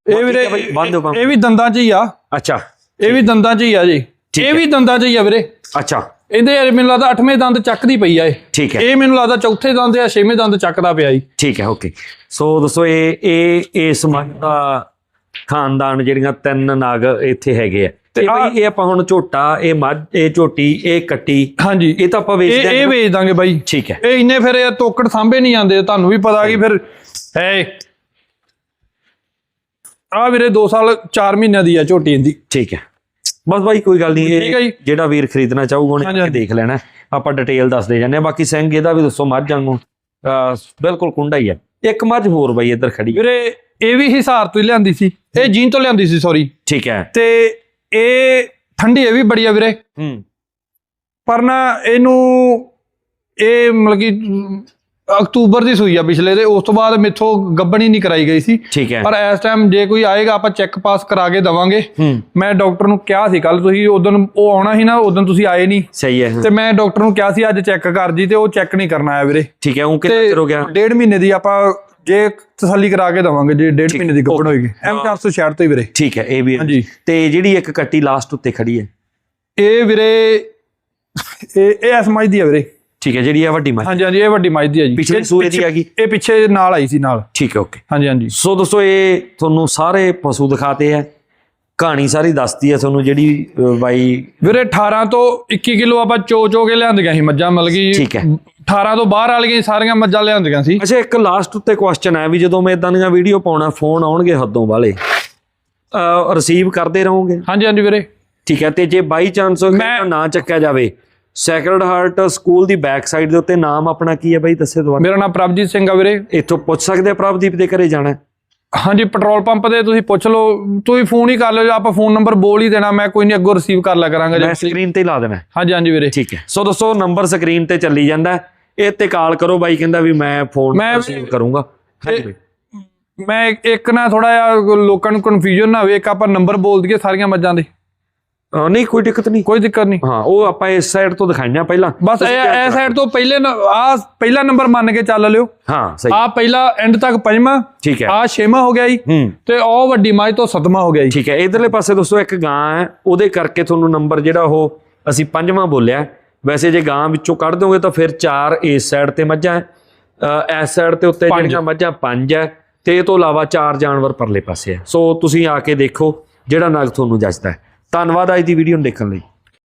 ਇਹ ਵੀਰੇ ਹੈ ਬੰਦ ਪੰਪ। ਇਹ ਵੀ ਦੰਦਾਂ 'ਚ ਹੀ ਆ। ਅੱਛਾ ਇਹ ਵੀ ਦੰਦਾਂ 'ਚ ਹੀ ਆ ਜੀ। ਇਹ ਹੈ। ਵੀ ਦੰਦਾਂ 'ਚ ਹੀ ਆ ਵੀਰੇ। ਅੱਛਾ। ਇਹਦੇ ਮੈਨੂੰ ਲੱਗਦਾ 8ਵੇਂ ਦੰਦ ਚੱਕਦੀ ਪਈ ਆ ਇਹ। ਠੀਕ ਹੈ। ਇਹ ਮੈਨੂੰ ਲੱਗਦਾ ਚੌਥੇ ਦੰਦ ਜਾਂ 6ਵੇਂ ਦੰਦ ਚੱਕਦਾ ਪਿਆ ਜੀ। ਠੀਕ ਹੈ ਓਕੇ। ਸੋ ਦੱਸੋ ਇਹ ਇਹ ਇਸ ਮੱਝ ਦਾ ਖਾਨਦਾਨ ਜਿਹੜੀਆਂ ਤਿੰਨ ਨਾਗ ਇੱਥੇ ਹੈਗੇ ਆ। ਤੇ ਆ- ਬਈ ਇਹ ਆਪਾਂ ਹੁਣ ਝੋਟਾ ਇਹ ਮੱਝ ਇਹ ਝੋਟੀ ਇਹ ਕੱਟੀ ਹਾਂਜੀ। ਇਹ ਤਾਂ ਆਪਾਂ ਵੇਚ ਇਹ ਇਹ ਵੇਚ ਦਾਂਗੇ ਬਾਈ। ਠੀਕ ਹੈ। ਇਹ ਇੰਨੇ ਫਿਰ ਇਹ ਤੋਕੜ ਸਾਂਭੇ ਨਹੀਂ ਜਾਂਦੇ ਤੁਹਾਨੂੰ ਵੀ ਪਤਾ ਕਿ ਫਿਰ ਹੈ। ਆ ਵੀਰੇ 2 ਸਾਲ 4 ਮਹੀਨਿਆਂ ਦੀ ਆ ਝੋਟੀ ਇਹਦੀ। ਠੀਕ ਹੈ। ਬਸ ਬਾਈ ਕੋਈ ਗੱਲ ਨਹੀਂ। ਇਹ ਜਿਹੜਾ ਵੀਰ ਖਰੀਦਣਾ ਚਾਹੂਗਾ ਉਹਨੇ ਹਾਂਜੀ, ਆ ਕੇ ਦੇਖ ਲੈਣਾ। ਆਪਾਂ ਡਿਟੇਲ ਦੱਸਦੇ ਜਾਂਦੇ ਆ ਬਾਕੀ ਸਿੰਘ ਇਹਦਾ ਵੀ ਦੱਸੋ ਮੱਝ ਵਾਂਗੂ। ਬਿਲਕੁਲ ਕੁੰਡਾ ਹੀ ਹੈ। ਇੱਕ ਮੱਝ ਹੋਰ ਬਾਈ ਇੱਧਰ ਖੜੀ ਵੀਰੇ ਇਹ ਵੀ ਹਿਸਾਰ ਤੋਂ ਹੀ ਲਿਆਂਦੀ ਸੀ। ਇਹ ਜੀਨ ਤੋਂ ਲਿਆਂਦੀ ਸੀ ਸੌਰੀ ਠੀਕ ਹੈ। ਤੇ ਇਹ ਠੰਡੀ ਇਹ ਵੀ ਬੜੀ ਆ ਵੀਰੇ। ਹੂੰ। ਪਰ ਨਾ ਇਹਨੂੰ ਇਹ ਮਤਲਬ ਕਿ ਅਕਤੂਬਰ ਦੀ ਸੂਈ ਆ ਪਿਛਲੇ ਦੇ ਉਸ ਤੋਂ ਬਾਅਦ ਮੇਥੋਂ ਗੱਬਣੀ ਨਹੀਂ ਕਰਾਈ ਗਈ ਸੀ। ਠੀਕ ਹੈ। ਪਰ ਇਸ ਟਾਈਮ ਜੇ ਕੋਈ ਆਏਗਾ ਆਪਾਂ ਚੈੱਕ ਪਾਸ ਕਰਾ ਕੇ ਦਵਾਂਗੇ। ਹੂੰ। ਮੈਂ ਡਾਕਟਰ ਨੂੰ ਕਿਹਾ ਸੀ ਕੱਲ ਤੁਸੀਂ ਉਦੋਂ ਉਹ ਆਉਣਾ ਸੀ ਨਾ ਉਦੋਂ ਤੁਸੀਂ ਆਏ ਨਹੀਂ। ਸਹੀ ਹੈ। ਤੇ ਮੈਂ ਡਾਕਟਰ ਨੂੰ ਕਿਹਾ ਸੀ ਅੱਜ ਚੈੱਕ ਕਰ ਜੀ ਤੇ ਉਹ ਚੈੱਕ ਨਹੀਂ ਕਰਨਾ ਆਇਆ ਵੀਰੇ। ਠੀਕ ਹੈ ਉਹ ਕਿੰਨਾ ਚਿਰ ਹੋ ਗਿਆ? ਡੇਢ ਮਹੀਨੇ ਦੀ ਆਪਾਂ ਜੇ ਤਸੱਲੀ ਕਰਾ ਕੇ ਦਵਾਂਗੇ ਜੇ ਡੇਢ ਮਹੀਨੇ ਦੀ ਗੱਭਣ ਹੋਏਗੀ ਐਮ 466 ਤੋਂ ਹੀ ਵੀਰੇ। ਠੀਕ ਹੈ ਇਹ ਵੀ ਹੈ। ਹਾਂਜੀ। ਤੇ ਜਿਹੜੀ ਇੱਕ ਕੱਟੀ ਲਾਸਟ ਉੱਤੇ ਖੜੀ ਹੈ? ਇਹ ਵੀਰੇ ਇਹ ਇਹ ਐਸ ਮੱਝ ਦੀ ਆ ਵੀਰੇ। ਠੀਕ ਹੈ ਜਿਹੜੀ ਆ ਵੱਡੀ ਮੱਝ ਹਾਂਜੀ ਹਾਂਜੀ ਇਹ ਵੱਡੀ ਮੱਝ ਦੀ ਆ ਜੀ। ਇਹ ਸੂਏ ਦੀ ਪਿੱਛੇ- ਹੈਗੀ? ਇਹ ਪਿੱਛੇ ਨਾਲ ਆਈ ਸੀ ਨਾਲ। ਠੀਕ ਹੈ ਓਕੇ ਹਾਂਜੀ ਹਾਂਜੀ। ਸੋ ਦੋਸਤੋ ਇਹ ਤੁਹਾਨੂੰ ਸਾਰੇ ਪਸ਼ੂ ਦਿਖਾਤੇ ਹੈ। ਕਹਾਣੀ ਸਾਰੀ ਦੱਸਦੀ ਹੈ ਤੁਹਾਨੂੰ ਜਿਹੜੀ ਬਾਈ ਵੀਰੇ 18 ਤੋਂ 21 ਕਿਲੋ ਆਪਾਂ ਚੋ ਚੋ ਕੇ ਲਿਆਂਦੀਆਂ ਸੀ ਮੱਝਾਂ ਮਤਲਬ ਕਿ ਠੀਕ ਹੈ। 18 ਤੋਂ ਬਾਹਰ ਵਾਲੀਆਂ ਸਾਰੀਆਂ ਮੱਝਾਂ ਲਿਆਂਦੀਆਂ ਸੀ। ਅੱਛਾ ਇੱਕ ਲਾਸਟ ਉੱਤੇ ਕੁਐਸਚਨ ਹੈ ਵੀ ਜਦੋਂ ਮੈਂ ਇਦਾਂ ਦੀਆਂ ਵੀਡੀਓ ਪਾਉਣਾ ਫੋਨ ਆਉਣਗੇ ਹੱਦੋਂ ਵਾਲੇ। ਰਿਸੀਵ ਕਰਦੇ ਰਹੋਗੇ? ਹਾਂਜੀ ਹਾਂਜੀ ਵੀਰੇ। ਠੀਕ ਹੈ ਤੇ ਜੇ ਬਾਈ ਚਾਂਸ ਮੈਂ- ਨਾ ਚੱਕਿਆ ਜਾਵੇ। ਸੈਕਰਡ ਹਾਰਟ ਸਕੂਲ ਦੀ ਬੈਕ ਸਾਈਡ ਦੇ ਉੱਤੇ ਨਾਮ ਆਪਣਾ ਕੀ ਹੈ ਬਾਈ? ਦੱਸੇ ਦੁਬਾਰਾ। ਮੇਰਾ ਨਾਮ ਪ੍ਰਭਜੀਤ ਸਿੰਘ ਆ ਵੀਰੇ। ਇੱਥੋਂ ਪੁੱਛ ਸਕਦੇ ਆ ਪ੍ਰਭਦੀਪ ਦੇ ਘਰੇ ਜਾਣਾ? ਹਾਂਜੀ ਪੈਟਰੋਲ ਪੰਪ ਤੇ ਤੁਸੀਂ ਪੁੱਛ ਲਓ। ਤੁਸੀਂ ਫੋਨ ਹੀ ਕਰ ਲਿਓ ਆਪਾਂ ਫੋਨ ਨੰਬਰ ਬੋਲ ਹੀ ਦੇਣਾ ਮੈਂ ਕੋਈ ਨਹੀਂ ਅੱਗੋਂ ਰਿਸੀਵ ਕਰ ਲਿਆ ਕਰਾਂਗਾ ਮੈਂ ਜੀ ਸਕਰੀਨ ਤੇ ਹੀ ਲਾ ਦੇਣਾ। ਹਾਂਜੀ ਹਾਂਜੀ ਵੀਰੇ। ਠੀਕ ਹੈ। ਸੋ ਦੋਸਤੋ ਨੰਬਰ ਸਕਰੀਨ ਤੇ ਚੱਲੀ ਜਾਂਦਾ ਹੈ। ਇਹ ਤੇ ਕਾਲ ਕਰੋ ਬਾਈ ਕਹਿੰਦਾ ਵੀ ਮੈਂ ਫੋਨ ਰਿਸੀਵ ਕਰੂੰਗਾ। ਹਾਂਜੀ ਬਾਈ। ਮੈਂ ਇੱਕ ਨਾ ਥੋੜਾ ਜਿਹਾ ਲੋਕਾਂ ਨੂੰ ਕਨਫਿਊਜ਼ਨ ਨਾ ਹੋਵੇ ਇੱਕ ਆਪਾਂ ਨੰਬਰ ਬੋਲ ਦਈਏ ਸਾਰੀਆਂ ਮੱਝਾਂ ਦੇ। ਨਹੀਂ ਕੋਈ ਦਿੱਕਤ ਨਹੀਂ। ਕੋਈ ਦਿੱਕਤ ਨਹੀਂ। ਹਾਂ ਉਹ ਆਪਾਂ ਇਸ ਸਾਈਡ ਤੋਂ ਦਿਖਾਈਆਂ ਪਹਿਲਾਂ। ਬਸ ਇਹ ਇਹ ਸਾਈਡ ਤੋਂ ਪਹਿਲੇ ਆ ਪਹਿਲਾ ਨੰਬਰ ਮੰਨ ਕੇ ਚੱਲ ਲਿਓ। ਹਾਂ ਸਹੀ। ਆ ਪਹਿਲਾ ਐਂਡ ਤੱਕ ਪੰਜਵਾਂ ਠੀਕ ਹੈ। ਆ ਛੇਵਾਂ ਹੋ ਗਿਆ ਜੀ। ਤੇ ਉਹ ਵੱਡੀ ਮੱਝ ਤੋਂ ਸੱਤਵਾਂ ਹੋ ਗਿਆ ਜੀ। ਠੀਕ ਹੈ ਇਧਰਲੇ ਪਾਸੇ ਦੋਸਤੋ ਇੱਕ ਗਾਂ ਹੈ ਉਹਦੇ ਕਰਕੇ ਤੁਹਾਨੂੰ ਨੰਬਰ ਜਿਹੜਾ ਉਹ ਅਸੀਂ ਪੰਜਵਾਂ ਬੋਲਿਆ। ਵੈਸੇ ਜੇ ਗਾਂ ਵਿੱਚੋਂ ਕੱਢ ਦੋਗੇ ਤਾਂ ਫਿਰ ਚਾਰ ਇਸ ਸਾਈਡ ਤੇ ਮੱਝਾਂ ਅ, ਇਸ ਸਾਈਡ ਤੇ ਉੱਤੇ। ਜਿਹੜੀਆਂ ਮੱਝਾਂ ਪੰਜ ਹੈ ਤੇ ਇਹ ਤੋਂ ਇਲਾਵਾ ਚਾਰ ਜਾਨਵਰ ਪਰਲੇ ਪਾਸੇ ਹੈ। ਸੋ ਤੁਸੀਂ ਆ ਕੇ ਦੇਖੋ ਜਿਹੜਾ ਨਗ ਤੁਹਾਨੂੰ ਜੱਜਦਾ ਧੰਨਵਾਦ ਅੱਜ ਦੀ ਵੀਡੀਓ ਨੂੰ ਦੇਖਣ ਲਈ।